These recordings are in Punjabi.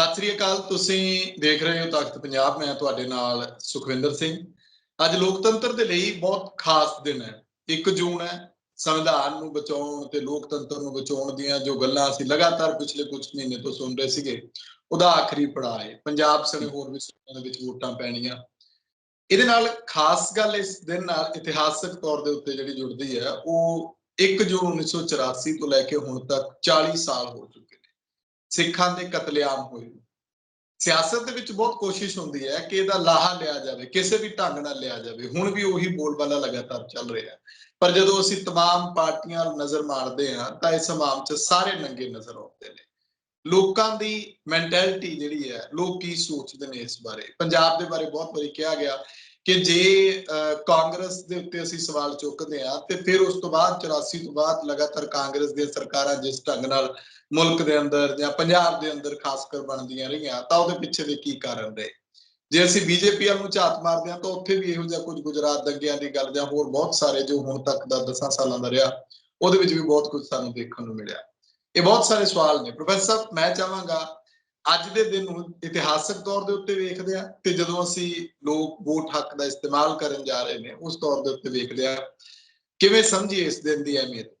ਸਤਿ ਸ੍ਰੀ ਅਕਾਲ, ਤੁਸੀਂ ਦੇਖ ਰਹੇ ਹੋ ਤਖਤ ਪੰਜਾਬ, ਮੈਂ ਤੁਹਾਡੇ ਨਾਲ ਸੁਖਵਿੰਦਰ ਸਿੰਘ। ਅੱਜ ਲੋਕਤੰਤਰ ਦੇ ਲਈ ਬਹੁਤ ਖਾਸ ਦਿਨ ਹੈ। 1 ਜੂਨ ਹੈ, ਸੰਵਿਧਾਨ ਨੂੰ ਬਚਾਉਣ ਤੇ ਲੋਕਤੰਤਰ ਨੂੰ ਬਚਾਉਣ ਦੀਆਂ ਜੋ ਗੱਲਾਂ ਅਸੀਂ ਲਗਾਤਾਰ ਪਿਛਲੇ ਕੁਝ ਮਹੀਨੇ ਤੋਂ ਸੁਣ ਰਹੇ ਸੀਗੇ, ਉਹਦਾ ਆਖਰੀ ਪੜਾਅ ਹੈ। ਪੰਜਾਬ ਸਣੇ ਹੋਰ ਵੀ ਸੂਬਿਆਂ ਦੇ ਵਿੱਚ ਵੋਟਾਂ ਪੈਣੀਆਂ। ਇਹਦੇ ਨਾਲ ਖਾਸ ਗੱਲ ਇਸ ਦਿਨ ਨਾਲ ਇਤਿਹਾਸਕ ਤੌਰ ਦੇ ਉੱਤੇ ਜਿਹੜੀ ਜੁੜਦੀ ਹੈ, ਉਹ 1 ਜੂਨ 1984 ਤੋਂ ਲੈ ਕੇ ਹੁਣ ਤੱਕ 40 ਸਾਲ ਹੋ ਚੁੱਕੇ ਸਿੱਖਾਂ ਦੇ ਕਤਲੇਆਮ ਹੋਏ ਸਿਆਸਤ ਦੇ ਵਿੱਚ ਬਹੁਤ ਕੋਸ਼ਿਸ਼ ਹੁੰਦੀ ਹੈ ਕਿ ਇਹਦਾ ਲਾਹਾ ਲਿਆ ਜਾਵੇ ਕਿਸੇ ਵੀ ਢੰਗ ਨਾਲ ਲਿਆ ਜਾਵੇ ਹੁਣ ਵੀ ਉਹੀ ਬੋਲਬਾਲਾ ਲਗਾਤਾਰ ਚੱਲ ਰਿਹਾ ਹੈ ਪਰ ਜਦੋਂ ਅਸੀਂ तमाम ਪਾਰਟੀਆਂ ਵੱਲ ਨਜ਼ਰ ਮਾਰਦੇ ਹਾਂ ਤਾਂ ਇਸ ਹਮਾਮ 'ਚ ਸਾਰੇ ਨੰਗੇ ਨਜ਼ਰ ਆਉਂਦੇ ਨੇ ਲੋਕਾਂ ਦੀ ਮੈਂਟੈਲਿਟੀ ਜਿਹੜੀ ਹੈ ਲੋਕ ਕੀ ਸੋਚਦੇ ਨੇ ਇਸ ਬਾਰੇ ਪੰਜਾਬ ਦੇ ਬਾਰੇ ਬਹੁਤ ਵਾਰੀ ਕਿਹਾ ਗਿਆ ਕਿ ਜੇ ਅਹ, ਕਾਂਗਰਸ ਦੇ ਉੱਤੇ ਅਸੀਂ ਸਵਾਲ ਚੁੱਕਦੇ ਆ ਤੇ ਫਿਰ ਉਸ ਤੋਂ ਬਾਅਦ 84 ਤੋਂ ਬਾਅਦ ਲਗਾਤਾਰ ਕਾਂਗਰਸ ਦੀਆਂ ਸਰਕਾਰਾਂ ਜਿਸ ਢੰਗ ਨਾਲ ਮੁਲਕ ਦੇ ਅੰਦਰ ਜਾਂ ਪੰਜਾਬ ਦੇ ਅੰਦਰ ਖਾਸ ਕਰ ਬਣਦੀਆਂ ਰਹੀਆਂ, ਤਾਂ ਉਹਦੇ ਪਿੱਛੇ ਦੇ ਕੀ ਕਾਰਨ ਰਹੇ? ਜੇ ਅਸੀਂ ਬੀਜੇਪੀ ਵੱਲ ਨੂੰ ਝਾਤ ਮਾਰਦੇ ਹਾਂ, ਤਾਂ ਉੱਥੇ ਵੀ ਇਹੋ ਜਿਹਾ ਕੁਝ ਗੁਜਰਾਤ ਦੰਗਿਆਂ ਦੀ ਗੱਲ ਜਾਂ ਹੋਰ ਬਹੁਤ ਸਾਰੇ ਜੋ ਹੁਣ ਤੱਕ ਦਾ 10 ਸਾਲਾਂ ਦਾ ਰਿਹਾ, ਉਹਦੇ ਵਿੱਚ ਵੀ ਬਹੁਤ ਕੁਝ ਸਾਨੂੰ ਦੇਖਣ ਨੂੰ ਮਿਲਿਆ। ਇਹ ਬਹੁਤ ਸਾਰੇ ਸਵਾਲ ਨੇ। ਪ੍ਰੋਫੈਸਰ ਸਾਹਿਬ, ਮੈਂ ਚਾਹਾਂਗਾ ਅੱਜ ਦੇ ਦਿਨ ਨੂੰ ਇਤਿਹਾਸਕ ਤੌਰ ਦੇ ਉੱਤੇ ਵੇਖਦੇ ਆ ਤੇ ਜਦੋਂ ਅਸੀਂ ਲੋਕ ਵੋਟ ਹੱਕ ਦਾ ਇਸਤੇਮਾਲ ਕਰਨ ਜਾ ਰਹੇ ਨੇ, ਉਸ ਤੌਰ ਦੇ ਉੱਤੇ ਵੇਖਦੇ ਆ ਕਿਵੇਂ ਸਮਝੀਏ ਇਸ ਦਿਨ ਦੀ ਅਹਿਮੀਅਤ?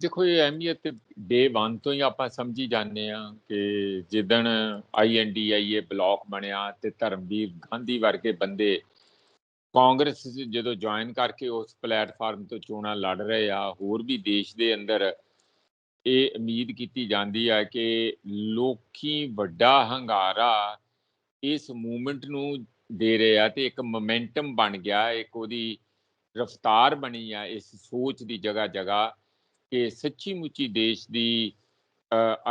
ਦੇਖੋ, ਇਹ ਅਹਿਮੀਅਤ ਡੇ 1 ਤੋਂ ਹੀ ਆਪਾਂ ਸਮਝੀ ਜਾਂਦੇ ਆ ਕਿ ਜਿੱਦਣ ਆਈਐਨਡੀਆਈਏ ਬਲਾਕ ਬਣਿਆ ਤੇ ਧਰਮਵੀਰ ਗਾਂਧੀ ਵਰਗੇ ਬੰਦੇ ਕਾਂਗਰਸ ਜਦੋਂ ਜੁਆਇਨ ਕਰਕੇ ਉਸ ਪਲੇਟਫਾਰਮ ਤੋਂ ਚੋਣਾਂ ਲੜ ਰਹੇ ਆ, ਹੋਰ ਵੀ ਦੇਸ਼ ਦੇ ਅੰਦਰ ਇਹ ਉਮੀਦ ਕੀਤੀ ਜਾਂਦੀ ਹੈ ਕਿ ਲੋਕੀ ਵੱਡਾ ਹੰਗਾਰਾ ਇਸ ਮੂਵਮੈਂਟ ਨੂੰ ਦੇ ਰਹੇ ਆ ਤੇ ਇੱਕ ਮੋਮੈਂਟਮ ਬਣ ਗਿਆ, ਇੱਕ ਉਹਦੀ ਰਫਤਾਰ ਬਣੀ ਆ, ਇਸ ਸੋਚ ਦੀ ਜਗ੍ਹਾ ਜਗ੍ਹਾ ਕਿ ਸੱਚੀ ਮੁੱਚੀ ਦੇਸ਼ ਦੀ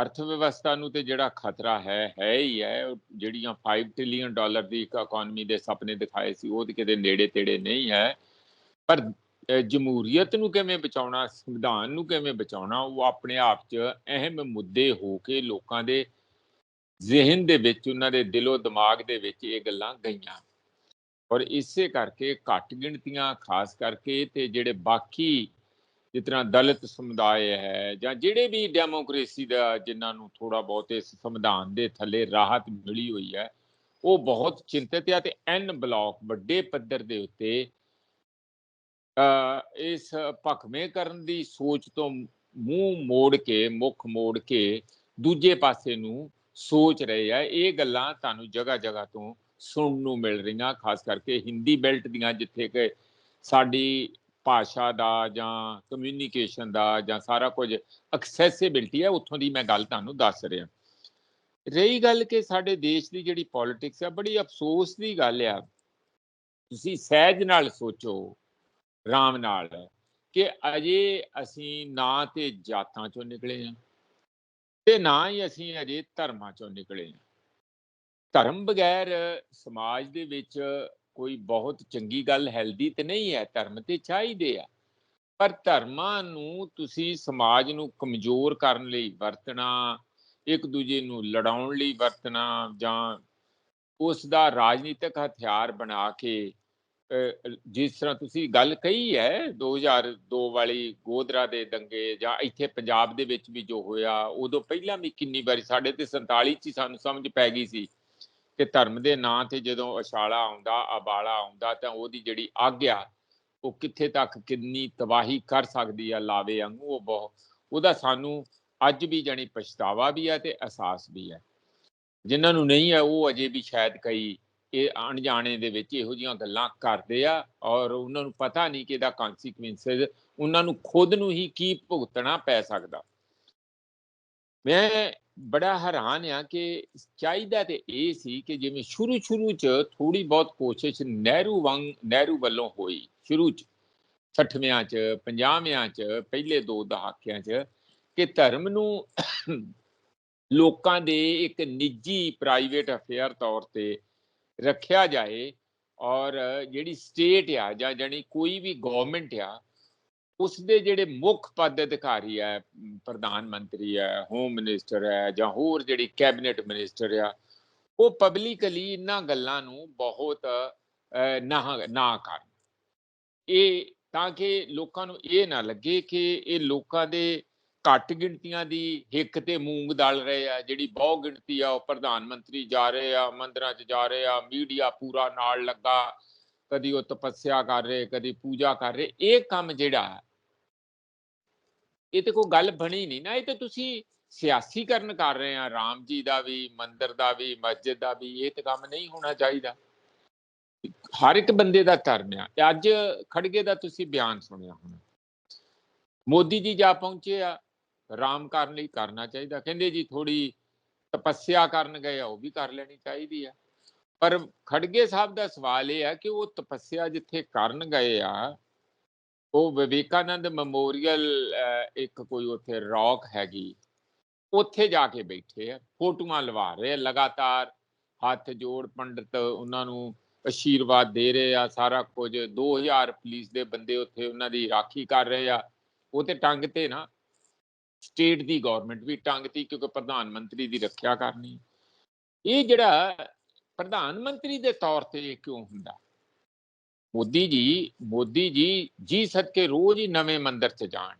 ਅਰਥ ਵਿਵਸਥਾ ਨੂੰ ਤੇ ਜਿਹੜਾ ਖਤਰਾ ਹੈ ਹੈ ਹੀ ਹੈ, ਉਹ ਜਿਹੜੀਆਂ 5 ਟ੍ਰਿਲੀਅਨ ਡਾਲਰ ਦੀ ਇੱਕ ਇਕਨੋਮੀ ਦੇ ਸੁਪਨੇ ਦਿਖਾਏ ਸੀ, ਉਹ ਤੇ ਕਿਤੇ ਨੇੜੇ ਤੇੜੇ ਨਹੀਂ ਹੈ। ਪਰ ਜਮਹੂਰੀਅਤ ਨੂੰ ਕਿਵੇਂ ਬਚਾਉਣਾ, ਸੰਵਿਧਾਨ ਨੂੰ ਕਿਵੇਂ ਬਚਾਉਣਾ, ਉਹ ਆਪਣੇ ਆਪ 'ਚ ਅਹਿਮ ਮੁੱਦੇ ਹੋ ਕੇ ਲੋਕਾਂ ਦੇ ਜ਼ਿਹਨ ਦੇ ਵਿੱਚ, ਉਹਨਾਂ ਦੇ ਦਿਲੋਂ ਦਿਮਾਗ ਦੇ ਵਿੱਚ ਇਹ ਗੱਲਾਂ ਗਈਆਂ। ਔਰ ਇਸੇ ਕਰਕੇ ਘੱਟ ਗਿਣਤੀਆਂ, ਖਾਸ ਕਰਕੇ ਤੇ ਜਿਹੜੇ ਬਾਕੀ ਜਿਸ ਤਰ੍ਹਾਂ ਦਲਿਤ ਸਮੁਦਾਇ ਹੈ ਜਾਂ ਜਿਹੜੇ ਵੀ ਡੈਮੋਕ੍ਰੇਸੀ ਦਾ ਜਿਨ੍ਹਾਂ ਨੂੰ ਥੋੜਾ ਬਹੁਤ ਇਸ ਸੰਵਿਧਾਨ ਦੇ ਥੱਲੇ ਰਾਹਤ ਮਿਲੀ ਹੋਈ ਹੈ, ਉਹ ਬਹੁਤ ਚਿੰਤਤ ਆ ਤੇ ਐਨ ਬਲਾਕ ਵੱਡੇ ਪੱਧਰ ਦੇ ਉੱਤੇ ਅ ਇਸ ਭਖਵੇਂ ਕਰਨ ਦੀ ਸੋਚ ਤੋਂ ਮੂੰਹ ਮੋੜ ਕੇ, ਮੁੱਖ ਮੋੜ ਕੇ ਦੂਜੇ ਪਾਸੇ ਨੂੰ ਸੋਚ ਰਹੇ ਆ। ਇਹ ਗੱਲਾਂ ਤੁਹਾਨੂੰ ਜਗ੍ਹਾ ਜਗ੍ਹਾ ਤੋਂ ਸੁਣਨ ਨੂੰ ਮਿਲ ਰਹੀਆਂ, ਖਾਸ ਕਰਕੇ ਹਿੰਦੀ ਬੈਲਟ ਦੀਆਂ, ਜਿੱਥੇ ਕਿ ਸਾਡੀ ਭਾਸ਼ਾ ਦਾ ਜਾਂ ਕਮਿਊਨੀਕੇਸ਼ਨ ਦਾ ਜਾਂ ਸਾਰਾ ਕੁਝ ਐਕਸੈਸਿਬਿਲਟੀ ਹੈ, ਉੱਥੋਂ ਦੀ ਮੈਂ ਗੱਲ ਤੁਹਾਨੂੰ ਦੱਸ ਰਿਹਾ। ਰਹੀ ਗੱਲ ਕਿ ਸਾਡੇ ਦੇਸ਼ ਦੀ ਜਿਹੜੀ ਪੋਲਿਟਿਕਸ ਆ, ਬੜੀ ਅਫਸੋਸ ਦੀ ਗੱਲ ਆ। ਤੁਸੀਂ ਸਹਿਜ ਨਾਲ ਸੋਚੋ ਰਾਮ ਨਾਲ, ਕਿ ਅਜੇ ਅਸੀਂ ਨਾ ਤੇ ਜਾਤਾਂ ਚੋਂ ਨਿਕਲੇ ਆ ਤੇ ਨਾ ਹੀ ਅਸੀਂ ਅਜੇ ਧਰਮਾਂ ਚੋਂ ਨਿਕਲੇ ਆ ਧਰਮ ਬਗੈਰ ਸਮਾਜ ਦੇ ਵਿੱਚ ਕੋਈ ਬਹੁਤ ਚੰਗੀ ਗੱਲ, ਹੈਲਦੀ ਤੇ ਨਹੀਂ ਹੈ, ਧਰਮ ਤੇ ਚਾਹੀਦੇ ਆ। ਪਰ ਧਰਮਾਂ ਨੂੰ ਤੁਸੀਂ ਸਮਾਜ ਨੂੰ ਕਮਜ਼ੋਰ ਕਰਨ ਲਈ ਵਰਤਣਾ, ਇੱਕ ਦੂਜੇ ਨੂੰ ਲੜਾਉਣ ਲਈ ਵਰਤਣਾ ਜਾਂ ਉਸ ਦਾ ਰਾਜਨੀਤਿਕ ਹਥਿਆਰ ਬਣਾ ਕੇ ਜਿਸ ਤਰ੍ਹਾਂ ਤੁਸੀਂ ਗੱਲ ਕਹੀ ਹੈ 2002 ਵਾਲੀ ਗੋਦਰਾ ਦੇ ਦੰਗੇ ਜਾਂ ਇੱਥੇ ਪੰਜਾਬ ਦੇ ਵਿੱਚ ਵੀ ਜੋ ਹੋਇਆ, ਉਦੋਂ ਪਹਿਲਾਂ ਵੀ ਕਿੰਨੀ ਵਾਰੀ ਸਾਡੇ ਤੇ 47 ਚ ਹੀ ਸਾਨੂੰ ਸਮਝ ਪੈ ਗਈ ਸੀ ਕਿ ਧਰਮ ਦੇ ਨਾਂ ਤੇ ਜਦੋਂ ਅਛਾਲਾ ਆਉਂਦਾ, ਅਬਾਲਾ ਆਉਂਦਾ ਤਾਂ ਉਹਦੀ ਜਿਹੜੀ ਆਗਿਆ, ਉਹ ਕਿੱਥੇ ਤੱਕ ਕਿੰਨੀ ਤਬਾਹੀ ਕਰ ਸਕਦੀ ਆ ਲਾਵੇ ਵਾਂਗੂ, ਉਹ ਬਹੁਤ ਉਹਦਾ ਸਾਨੂੰ ਅੱਜ ਵੀ ਜਾਣੀ ਪਛਤਾਵਾ ਵੀ ਆ ਤੇ ਅਹਿਸਾਸ ਵੀ ਹੈ ਜਿਨ੍ਹਾਂ ਨੂੰ ਨਹੀਂ ਹੈ ਉਹ ਅਜੇ ਵੀ ਸ਼ਾਇਦ ਕਈ ਇਹ ਅਣਜਾਣੇ ਦੇ ਵਿੱਚ ਇਹੋ ਜੀਆਂ ਗੱਲਾਂ ਕਰਦੇ ਆ ਔਰ ਉਹਨਾਂ ਨੂੰ ਪਤਾ ਨਹੀਂ ਕਿ ਇਹਦਾ ਕਨਸੀਕੁਐਂਸਸ ਉਹਨਾਂ ਨੂੰ ਖੁਦ ਨੂੰ ਹੀ ਕੀ ਭੁਗਤਣਾ ਪੈ ਸਕਦਾ। ਮੈਂ ਬੜਾ ਹੈਰਾਨ ਆ ਕਿ ਚਾਹੀਦਾ ਤੇ ਇਹ ਸੀ ਕਿ ਜਿਵੇਂ ਸ਼ੁਰੂ ਸ਼ੁਰੂ ਚ ਥੋੜੀ ਬਹੁਤ ਕੋਸ਼ਿਸ਼ ਨਹਿਰੂ ਵਾਂਗ ਨਹਿਰੂ ਵੱਲੋਂ ਹੋਈ ਸ਼ੁਰੂ ਚ 60ਵਿਆਂ ਚ 50ਵਿਆਂ ਚ ਪਹਿਲੇ ਦੋ ਦਹਾਕਿਆਂ ਚ ਕਿ ਧਰਮ ਨੂੰ ਲੋਕਾਂ ਦੇ ਇੱਕ ਨਿੱਜੀ ਪ੍ਰਾਈਵੇਟ ਅਫੇਅਰ ਤੌਰ ਤੇ ਰੱਖਿਆ ਜਾਏ ਔਰ ਜਿਹੜੀ ਸਟੇਟ ਆ ਜਾਂ ਜਾਨੀ ਕੋਈ ਵੀ ਗਵਰਨਮੈਂਟ ਆ ਉਸ ਦੇ ਜਿਹੜੇ ਮੁੱਖ ਪਦ ਅਧਿਕਾਰੀ ਹੈ, ਪ੍ਰਧਾਨ ਮੰਤਰੀ ਹੈ ਹੋਮ ਮਿਨਿਸਟਰ ਹੈ ਜਾਂ ਹੋਰ ਜਿਹੜੀ ਕੈਬਨਿਟ ਮਿਨਿਸਟਰ ਆ, ਉਹ ਪਬਲਿਕਲੀ ਇਹਨਾਂ ਗੱਲਾਂ ਨੂੰ ਬਹੁਤ ਨਾ ਨਾ ਕਰਨ। ਇਹ ਤਾਂ ਕਿ ਲੋਕਾਂ ਨੂੰ ਇਹ ਨਾ ਲੱਗੇ ਕਿ ਇਹ ਲੋਕਾਂ ਦੇ ਘੱਟ ਗਿਣਤੀਆਂ ਦੀ ਹਿੱਕ ਤੇ ਮੂੰਗ ਦਲ ਰਹੇ ਆ, ਜਿਹੜੀ ਬਹੁ ਗਿਣਤੀ ਆ, ਉਹ ਪ੍ਰਧਾਨ ਮੰਤਰੀ ਜਾ ਰਹੇ ਆ, ਮੰਦਰਾਂ 'ਚ ਜਾ ਰਹੇ ਆ, ਮੀਡੀਆ ਪੂਰਾ ਨਾਲ ਲੱਗਾ, ਕਦੀ ਉਹ ਤਪੱਸਿਆ ਕਰ ਰਹੇ, ਕਦੀ ਪੂਜਾ ਕਰ ਰਹੇ, ਇਹ ਕੰਮ ਜਿਹੜਾ ਇਹ ਤੇ ਕੋਈ ਗੱਲ ਬਣੀ ਨਹੀਂ ਨਾ, ਇਹ ਤੇ ਤੁਸੀਂ ਸਿਆਸੀਕਰਨ ਕਰ ਰਹੇ ਆ, ਰਾਮ ਜੀ ਦਾ ਵੀ, ਮੰਦਿਰ ਦਾ ਵੀ, ਮਸਜਿਦ ਦਾ ਵੀ, ਇਹ ਤੇ ਕੰਮ ਨਹੀਂ ਹੋਣਾ ਚਾਹੀਦਾ। ਹਰ ਇੱਕ ਬੰਦੇ ਦਾ ਧਰਮ ਆ, ਤੇ ਅੱਜ ਖੜਗੇ ਦਾ ਤੁਸੀਂ ਬਿਆਨ ਸੁਣਿਆ ਹੋਣਾ। ਮੋਦੀ ਜੀ ਜਾ ਪਹੁੰਚੇ ਆ, ਰਾਮ ਕਰਨ ਲਈ ਕਰਨਾ ਚਾਹੀਦਾ, ਕਹਿੰਦੇ ਜੀ ਥੋੜੀ ਤਪੱਸਿਆ ਕਰਨ ਗਏ ਆ, ਉਹ ਵੀ ਕਰ ਲੈਣੀ ਚਾਹੀਦੀ ਆ। ਪਰ ਖੜਗੇ ਸਾਹਿਬ ਦਾ ਸਵਾਲ ਇਹ ਆ ਕਿ ਉਹ ਤਪੱਸਿਆ ਜਿੱਥੇ ਕਰਨ ਗਏ ਆ ਉਹ ਵਿਵੇਕਾਨੰਦ ਮੈਮੋਰੀਅਲ ਇੱਕ ਕੋਈ ਉੱਥੇ ਰੌਕ ਹੈਗੀ। ਉੱਥੇ ਜਾ ਕੇ ਬੈਠੇ ਆ, ਫੋਟੋਆਂ ਲਵਾ ਰਹੇ ਆ ਲਗਾਤਾਰ, ਹੱਥ ਜੋੜ ਪੰਡਤ ਉਹਨਾਂ ਨੂੰ ਅਸ਼ੀਰਵਾਦ ਦੇ ਰਹੇ ਆ, ਸਾਰਾ ਕੁਝ। 2000 ਪੁਲਿਸ ਦੇ ਬੰਦੇ ਉੱਥੇ ਉਹਨਾਂ ਦੀ ਰਾਖੀ ਕਰ ਰਹੇ ਆ। ਉਹ ਤੇ ਟੰਗ ਤੇ ਨਾ, ਸਟੇਟ ਦੀ ਗਵਰਨਮੈਂਟ ਵੀ ਟੰਗ ਤੀ, ਕਿਉਂਕਿ ਪ੍ਰਧਾਨ ਮੰਤਰੀ ਦੀ ਰੱਖਿਆ ਕਰਨੀ। ਇਹ ਜਿਹੜਾ ਪ੍ਰਧਾਨ ਮੰਤਰੀ ਦੇ ਤੌਰ ਤੇ ਕਿਉਂ ਹੁੰਦਾ? ਮੋਦੀ ਜੀ ਮੋਦੀ ਜੀ ਜੀ ਸਦਕੇ ਰੋਜ਼ ਹੀ ਨਵੇਂ ਮੰਦਿਰ 'ਚ ਜਾਣ।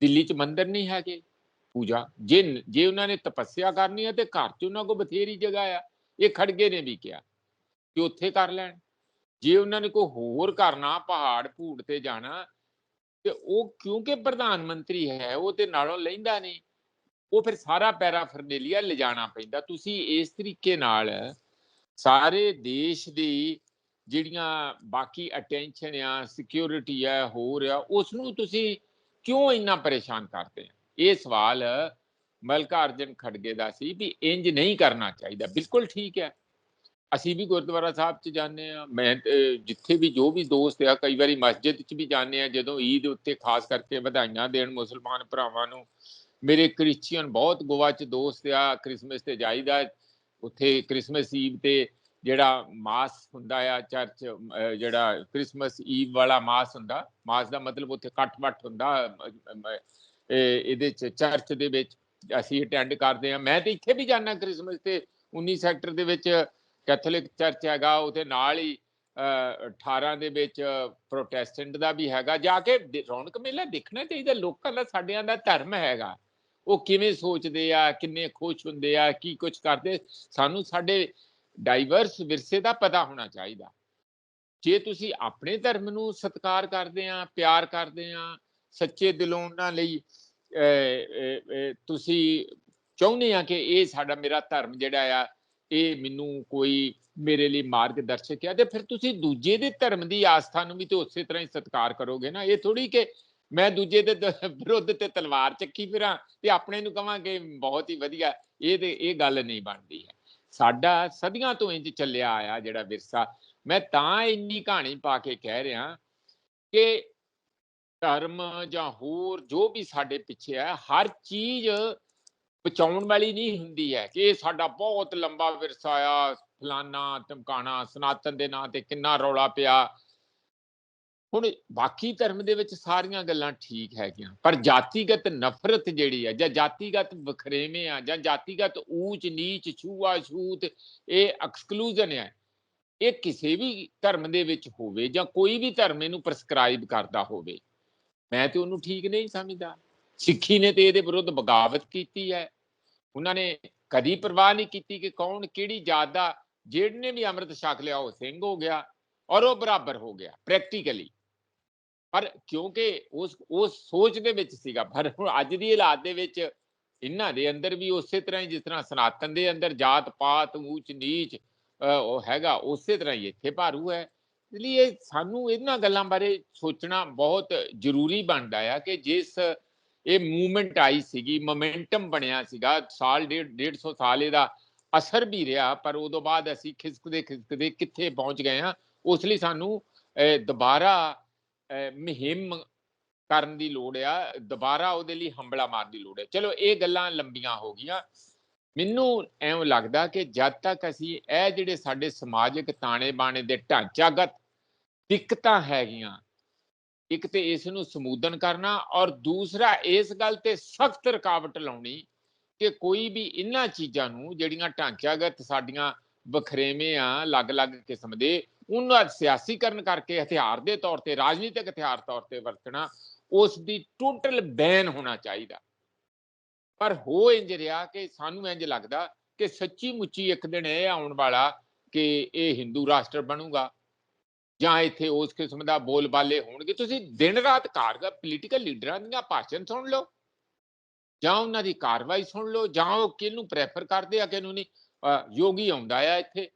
ਦਿੱਲੀ 'ਚ ਮੰਦਿਰ ਨਹੀਂ ਹੈਗੇ। ਪੂਜਾ, ਜੇ ਜੇ ਉਹਨਾਂ ਨੇ ਤਪੱਸਿਆ ਕਰਨੀ ਹੈ ਤੇ ਘਰ 'ਚ ਉਹਨਾਂ ਕੋ ਬਥੇਰੀ ਜਗ੍ਹਾ ਆ। ਇਹ ਖੜਗੇ ਨੇ ਵੀ ਕਿਹਾ ਕਿ ਉੱਥੇ ਕਰ ਲੈਣ। ਜੇ ਉਹਨਾਂ ਨੇ ਕੋਈ ਹੋਰ ਕਰਨਾ, ਪਹਾੜ ਭੂੜ ਤੇ ਜਾਣਾ, ਤੇ ਉਹ ਕਿਉਂਕਿ ਪ੍ਰਧਾਨ ਮੰਤਰੀ ਹੈ, ਉਹ ਤੇ ਨਾਲੋਂ ਲੈਂਦਾ ਨਹੀਂ। ਉਹ ਫਿਰ ਸਾਰਾ ਪੈਰਾ ਪੈਰਾਫਰਨੇਲੀਆ ਲਿਜਾਣਾ ਪੈਂਦਾ। ਤੁਸੀਂ ਇਸ ਤਰੀਕੇ ਨਾਲ ਸਾਰੇ ਦੇਸ਼ ਦੀ ਜਿਹੜੀਆਂ ਬਾਕੀ ਅਟੈਂਸ਼ਨ ਆ ਸਿਕਿਉਰਿਟੀ ਆ, ਹੋਰ ਆ ਉਸ ਨੂੰ ਤੁਸੀਂ ਕਿਉਂ ਇੰਨਾ ਪਰੇਸ਼ਾਨ ਕਰਦੇ ਆ? ਇਹ ਸਵਾਲ ਮਲਕਾ ਅਰਜਨ ਖੜਗੇ ਦਾ ਸੀ ਵੀ ਇੰਜ ਨਹੀਂ ਕਰਨਾ ਚਾਹੀਦਾ। ਬਿਲਕੁਲ ਠੀਕ ਹੈ। ਅਸੀਂ ਵੀ ਗੁਰਦੁਆਰਾ ਸਾਹਿਬ 'ਚ ਜਾਂਦੇ ਆ ਮੈਂ ਜਿੱਥੇ ਵੀ ਜੋ ਵੀ ਦੋਸਤ ਆ, ਕਈ ਵਾਰੀ ਮਸਜਿਦ 'ਚ ਵੀ ਜਾਂਦੇ ਆ ਜਦੋਂ ਈਦ ਉੱਤੇ ਖਾਸ ਕਰਕੇ ਵਧਾਈਆਂ ਦੇਣ ਮੁਸਲਮਾਨ ਭਰਾਵਾਂ ਨੂੰ। ਮੇਰੇ ਕ੍ਰਿਸਚੀਅਨ ਬਹੁਤ ਗੋਆ 'ਚ ਦੋਸਤ ਆ, ਕ੍ਰਿਸਮਸ ਤੇ ਜਾਈਦਾ। ਉੱਥੇ ਕ੍ਰਿਸਮਸ ਈਵ ਤੇ ਜਿਹੜਾ ਮਾਸ ਹੁੰਦਾ ਆ, ਚਰਚ ਜਿਹੜਾ ਕ੍ਰਿਸਮਸ ਈਵ ਵਾਲਾ ਮਾਸ ਹੁੰਦਾ, ਮਾਸ ਦਾ ਮਤਲਬ ਉੱਥੇ ਕੱਟ-ਵੱਟ ਹੁੰਦਾ ਇਹਦੇ ਚ ਚਰਚ ਦੇ ਵਿੱਚ ਅਸੀਂ ਅਟੈਂਡ ਕਰਦੇ ਆ ਮੈਂ ਤੇ ਇੱਥੇ ਵੀ ਜਾਣਾ ਕ੍ਰਿਸਮਸ ਤੇ 19 ਸੈਕਟਰ ਦੇ ਵਿੱਚ ਕੈਥੋਲਿਕ ਚਰਚ ਹੈਗਾ ਉਹਦੇ ਨਾਲ ਹੀ 18 ਦੇ ਵਿੱਚ ਪ੍ਰੋਟੈਸਟੈਂਟ ਦਾ ਵੀ ਹੈਗਾ। ਜਾ ਕੇ ਰੌਣਕ ਮੇਲਾ ਦੇਖਣਾ ਚਾਹੀਦਾ, ਲੋਕਾਂ ਦਾ, ਸਾਡਿਆਂ ਦਾ ਧਰਮ ਹੈਗਾ। ਉਹ ਕਿਵੇਂ ਸੋਚਦੇ ਆ, ਕਿੰਨੇ ਖੁਸ਼ ਹੁੰਦੇ ਆ, ਕੀ ਕੁਝ ਕਰਦੇ। ਸਾਨੂੰ ਸਾਡੇ ਡਾਈਵਰਸ ਵਿਰਸੇ ਦਾ ਪਤਾ ਹੋਣਾ ਚਾਹੀਦਾ। ਜੇ ਤੁਸੀਂ ਆਪਣੇ ਧਰਮ ਨੂੰ ਸਤਿਕਾਰ ਕਰਦੇ ਆ, ਪਿਆਰ ਕਰਦੇ ਆ, ਸੱਚੇ ਦਿਲੋਂ ਉਹਨਾਂ ਲਈ ਤੁਸੀਂ ਚਾਹੁੰਦੇ ਆ ਕਿ ਇਹ ਸਾਡਾ, ਮੇਰਾ ਧਰਮ ਜਿਹੜਾ ਆ, ਇਹ ਮੈਨੂੰ ਕੋਈ ਮੇਰੇ ਲਈ ਮਾਰਗਦਰਸ਼ਕ ਹੈ ਤੇ ਫਿਰ ਤੁਸੀਂ ਦੂਜੇ ਦੇ ਧਰਮ ਦੀ ਆਸਥਾ ਨੂੰ ਵੀ ਤੇ ਉਸੇ ਤਰ੍ਹਾਂ ਹੀ ਸਤਿਕਾਰ ਕਰੋਗੇ ਨਾ। ਇਹ ਥੋੜੀ ਕਿ ਮੈਂ ਦੂਜੇ ਦੇ ਵਿਰੁੱਧ ਤੇ ਤਲਵਾਰ ਚੱਕੀ ਫਿਰਾਂ ਤੇ ਆਪਣੇ ਨੂੰ ਕਹਾਂ ਕਿ ਬਹੁਤ ਹੀ ਵਧੀਆ, ਇਹ ਤੇ, ਇਹ ਗੱਲ ਨਹੀਂ ਬਣਦੀ ਹੈ। ਸਾਡਾ ਸਦੀਆਂ ਤੋਂ ਇੰਜ ਚੱਲਿਆ ਆਇਆ ਜਿਹੜਾ ਵਿਰਸਾ। ਮੈਂ ਤਾਂ ਇੰਨੀ ਕਹਾਣੀ ਪਾ ਕੇ ਕਹਿ ਰਿਹਾ ਕਿ ਧਰਮ ਜਾਂ ਹੋਰ ਜੋ ਵੀ ਸਾਡੇ ਪਿੱਛੇ ਹੈ, ਹਰ ਚੀਜ਼ ਬਚਾਉਣ ਵਾਲੀ ਨਹੀਂ ਹੁੰਦੀ ਹੈ ਕਿ ਇਹ ਸਾਡਾ ਬਹੁਤ ਲੰਬਾ ਵਿਰਸਾ ਆ। ਫਲਾਨਾ ਧਮਕਾਣਾ, ਸਨਾਤਨ ਦੇ ਨਾਂ ਤੇ ਕਿੰਨਾ ਰੌਲਾ ਪਿਆ। ਹੁਣ ਬਾਕੀ ਧਰਮ ਦੇ ਵਿੱਚ ਸਾਰੀਆਂ ਗੱਲਾਂ ਠੀਕ ਹੈਗੀਆਂ, ਪਰ ਜਾਤੀਗਤ ਨਫ਼ਰਤ ਜਿਹੜੀ ਆ, ਜਾਂ ਜਾਤੀਗਤ ਵਖਰੇਵੇਂ ਆ, ਜਾਂ ਜਾਤੀਗਤ ਊਚ, ਨੀਚ, ਛੂਆ, ਛੂਤ, ਇਹ ਐਕਸਕਲੂਜਨ ਹੈ ਇਹ ਕਿਸੇ ਵੀ ਧਰਮ ਦੇ ਵਿੱਚ ਹੋਵੇ ਜਾਂ ਕੋਈ ਵੀ ਧਰਮ ਇਹਨੂੰ ਪ੍ਰਸਕ੍ਰਾਈਬ ਕਰਦਾ ਹੋਵੇ। ਮੈਂ ਤੇ ਉਹਨੂੰ ਠੀਕ ਨਹੀਂ ਸਮਝਦਾ। ਸਿੱਖੀ ਨੇ ਤੇ ਇਹਦੇ ਵਿਰੁੱਧ ਬਗਾਵਤ ਕੀਤੀ ਹੈ। ਉਹਨਾਂ ਨੇ ਕਦੀ ਪਰਵਾਹ ਨਹੀਂ ਕੀਤੀ ਕਿ ਕੌਣ ਕਿਹੜੀ ਜਾਤ ਦਾ, ਜਿਹਨੇ ਵੀ ਅੰਮ੍ਰਿਤ ਛਕ ਲਿਆ ਉਹ ਸਿੰਘ ਹੋ ਗਿਆ ਔਰ ਉਹ ਬਰਾਬਰ ਹੋ ਗਿਆ ਪ੍ਰੈਕਟੀਕਲੀ ਪਰ ਕਿਉਂਕਿ ਉਸ ਉਸ ਸੋਚ ਦੇ ਵਿੱਚ ਸੀਗਾ, ਪਰ ਹੁਣ ਅੱਜ ਦੀ ਹਾਲਾਤ ਦੇ ਵਿੱਚ ਇਹਨਾਂ ਦੇ ਅੰਦਰ ਵੀ ਉਸੇ ਤਰ੍ਹਾਂ ਹੀ ਜਿਸ ਤਰ੍ਹਾਂ ਸਨਾਤਨ ਦੇ ਅੰਦਰ ਜਾਤ ਪਾਤ, ਊਚ ਨੀਚ ਉਹ ਹੈਗਾ, ਉਸੇ ਤਰ੍ਹਾਂ ਹੀ ਇੱਥੇ ਭਾਰੂ ਹੈ। ਇਸ ਲਈ ਇਹ ਸਾਨੂੰ ਇਹਨਾਂ ਗੱਲਾਂ ਬਾਰੇ ਸੋਚਣਾ ਬਹੁਤ ਜ਼ਰੂਰੀ ਬਣਦਾ ਆ ਕਿ ਜਿਸ ਇਹ ਮੂਵਮੈਂਟ ਆਈ ਸੀਗੀ, ਮੋਮੈਂਟਮ ਬਣਿਆ ਸੀਗਾ, ਸਾਲ ਡੇਢ 150 ਸਾਲ ਇਹਦਾ ਅਸਰ ਵੀ ਰਿਹਾ, ਪਰ ਉਦੋਂ ਬਾਅਦ ਅਸੀਂ ਖਿਸਕਦੇ ਖਿਸਕਦੇ ਕਿੱਥੇ ਪਹੁੰਚ ਗਏ ਹਾਂ, ਉਸ ਲਈ ਸਾਨੂੰ ਦੁਬਾਰਾ ਮੁਹਿੰਮ ਕਰਨ ਦੀ ਲੋੜ ਆ, ਦੁਬਾਰਾ ਉਹਦੇ ਲਈ ਹੰਬਲਾ ਮਾਰਨ ਦੀ ਲੋੜ ਹੈ ਚਲੋ, ਇਹ ਗੱਲਾਂ ਲੰਬੀਆਂ ਹੋ ਗਈਆਂ। ਮੈਨੂੰ ਐਵੇਂ ਲੱਗਦਾ ਕਿ ਜਦ ਤੱਕ ਅਸੀਂ ਇਹ ਜਿਹੜੇ ਸਾਡੇ ਸਮਾਜਿਕ ਤਾਣੇ ਬਾਣੇ ਦੇ ਢਾਂਚਾਗਤ ਦਿੱਕਤਾਂ ਹੈਗੀਆਂ, ਇੱਕ ਤੇ ਇਸ ਨੂੰ ਸਮੂਦਨ ਕਰਨਾ ਔਰ ਦੂਸਰਾ ਇਸ ਗੱਲ ਤੇ ਸਖਤ ਰੁਕਾਵਟ ਲਾਉਣੀ ਕਿ ਕੋਈ ਵੀ ਇਹਨਾਂ ਚੀਜ਼ਾਂ ਨੂੰ ਜਿਹੜੀਆਂ ਢਾਂਚਾਗਤ ਸਾਡੀਆਂ ਵਖਰੇਵੇਂ ਆ, ਅਲੱਗ-ਅਲੱਗ ਕਿਸਮ ਦੇ ਉਹਨਾਂ ਸਿਆਸੀਕਰਨ ਕਰਕੇ, ਹਥਿਆਰ ਦੇ ਤੌਰ ਤੇ, ਰਾਜਨੀਤਿਕ ਹਥਿਆਰ ਤੌਰ ਤੇ ਵਰਤਣਾ ਉਸ ਦੀ ਟੋਟਲ ਬੈਨ ਹੋਣਾ ਚਾਹੀਦਾ। ਪਰ ਹੋ ਇੰਜ ਰਿਹਾ ਕਿ ਸਾਨੂੰ ਇੰਜ ਲੱਗਦਾ ਕਿ ਸੱਚੀ ਮੁੱਚੀ ਇੱਕ ਦਿਨ ਇਹ ਆਉਣ ਵਾਲਾ ਕਿ ਇਹ ਹਿੰਦੂ ਰਾਸ਼ਟਰ ਬਣੂਗਾ, ਜਾਂ ਇੱਥੇ ਉਸ ਕਿਸਮ ਦਾ ਬੋਲਬਾਲੇ ਹੋਣਗੇ। ਤੁਸੀਂ ਦਿਨ ਰਾਤ ਕਾਰਗਾ ਪੋਲੀਟੀਕਲ ਲੀਡਰਾਂ ਦੀਆਂ ਭਾਸ਼ਣ ਸੁਣ ਲਓ, ਜਾਂ ਉਹਨਾਂ ਦੀ ਕਾਰਵਾਈ ਸੁਣ ਲਓ, ਜਾਂ ਉਹ ਕਿਹਨੂੰ ਪ੍ਰੈਫਰ ਕਰਦੇ ਆ, ਕਿਹਨੂੰ ਨਹੀਂ। ਯੋਗੀ ਆਉਂਦਾ ਆ ਇੱਥੇ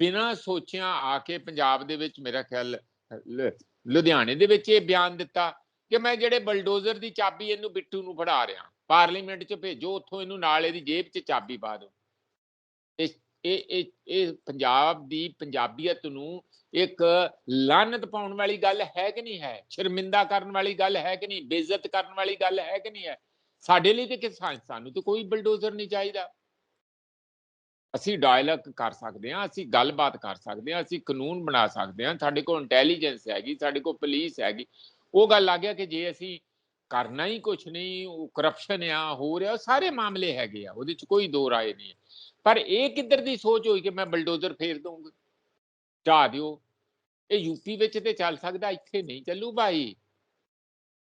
ਬਿਨਾਂ ਸੋਚਿਆ ਆ ਕੇ ਪੰਜਾਬ ਦੇ ਵਿੱਚ ਮੇਰਾ ਖਿਆਲ ਲੁਧਿਆਣੇ ਦੇ ਵਿੱਚ ਇਹ ਬਿਆਨ ਦਿੱਤਾ ਕਿ ਮੈਂ ਜਿਹੜੇ ਬਲਡੋਜ਼ਰ ਦੀ ਚਾਬੀ ਇਹਨੂੰ ਬਿੱਟੂ ਨੂੰ ਫੜਾ ਰਿਹਾ, ਪਾਰਲੀਮੈਂਟ 'ਚ ਭੇਜੋ, ਉੱਥੋਂ ਇਹਨੂੰ ਨਾਲ ਇਹਦੀ ਜੇਬ 'ਚ ਚਾਬੀ ਪਾ ਦਿਓ। ਇਹ ਇਹ ਇਹ ਪੰਜਾਬ ਦੀ ਪੰਜਾਬੀਅਤ ਨੂੰ ਇੱਕ ਲਾਨਤ ਪਾਉਣ ਵਾਲੀ ਗੱਲ ਹੈ ਕਿ ਨਹੀਂ ਹੈ? ਸ਼ਰਮਿੰਦਾ ਕਰਨ ਵਾਲੀ ਗੱਲ ਹੈ ਕਿ ਨਹੀਂ? ਬੇਇੱਜ਼ਤ ਕਰਨ ਵਾਲੀ ਗੱਲ ਹੈ ਕਿ ਨਹੀਂ ਹੈ? ਸਾਡੇ ਲਈ ਤੇ ਕਿ ਸਾ- ਸਾਨੂੰ ਤਾਂ ਕੋਈ ਬਲਡੋਜ਼ਰ ਨਹੀਂ ਚਾਹੀਦਾ। ਅਸੀਂ ਡਾਇਲੌਗ ਕਰ ਸਕਦੇ ਹਾਂ, ਅਸੀਂ ਗੱਲਬਾਤ ਕਰ ਸਕਦੇ ਹਾਂ, ਅਸੀਂ ਕਾਨੂੰਨ ਬਣਾ ਸਕਦੇ ਹਾਂ, ਸਾਡੇ ਕੋਲ ਇੰਟੈਲੀਜੈਂਸ ਹੈਗੀ, ਸਾਡੇ ਕੋਲ ਪੁਲਿਸ ਹੈਗੀ। ਉਹ ਗੱਲ ਆ ਗਿਆ ਕਿ ਜੇ ਅਸੀਂ ਕਰਨਾ ਹੀ ਕੁਝ ਨਹੀਂ, ਉਹ ਕਰਪਸ਼ਨ ਆ, ਹੋ ਰਿਹਾ, ਉਹ ਸਾਰੇ ਮਾਮਲੇ ਹੈਗੇ ਆ, ਉਹਦੇ ਚ ਕੋਈ ਦੋ ਰਾਏ ਨਹੀਂ ਹੈ। ਪਰ ਇਹ ਕਿੱਧਰ ਦੀ ਸੋਚ ਹੋਈ ਕਿ ਮੈਂ ਬਲਡੋਜ਼ਰ ਫੇਰ ਦਊਂਗਾ? ਢਾ ਦਿਓ। ਇਹ ਯੂਪੀ ਵਿੱਚ ਤੇ ਚੱਲ ਸਕਦਾ, ਇੱਥੇ ਨਹੀਂ ਚੱਲੂ ਭਾਈ।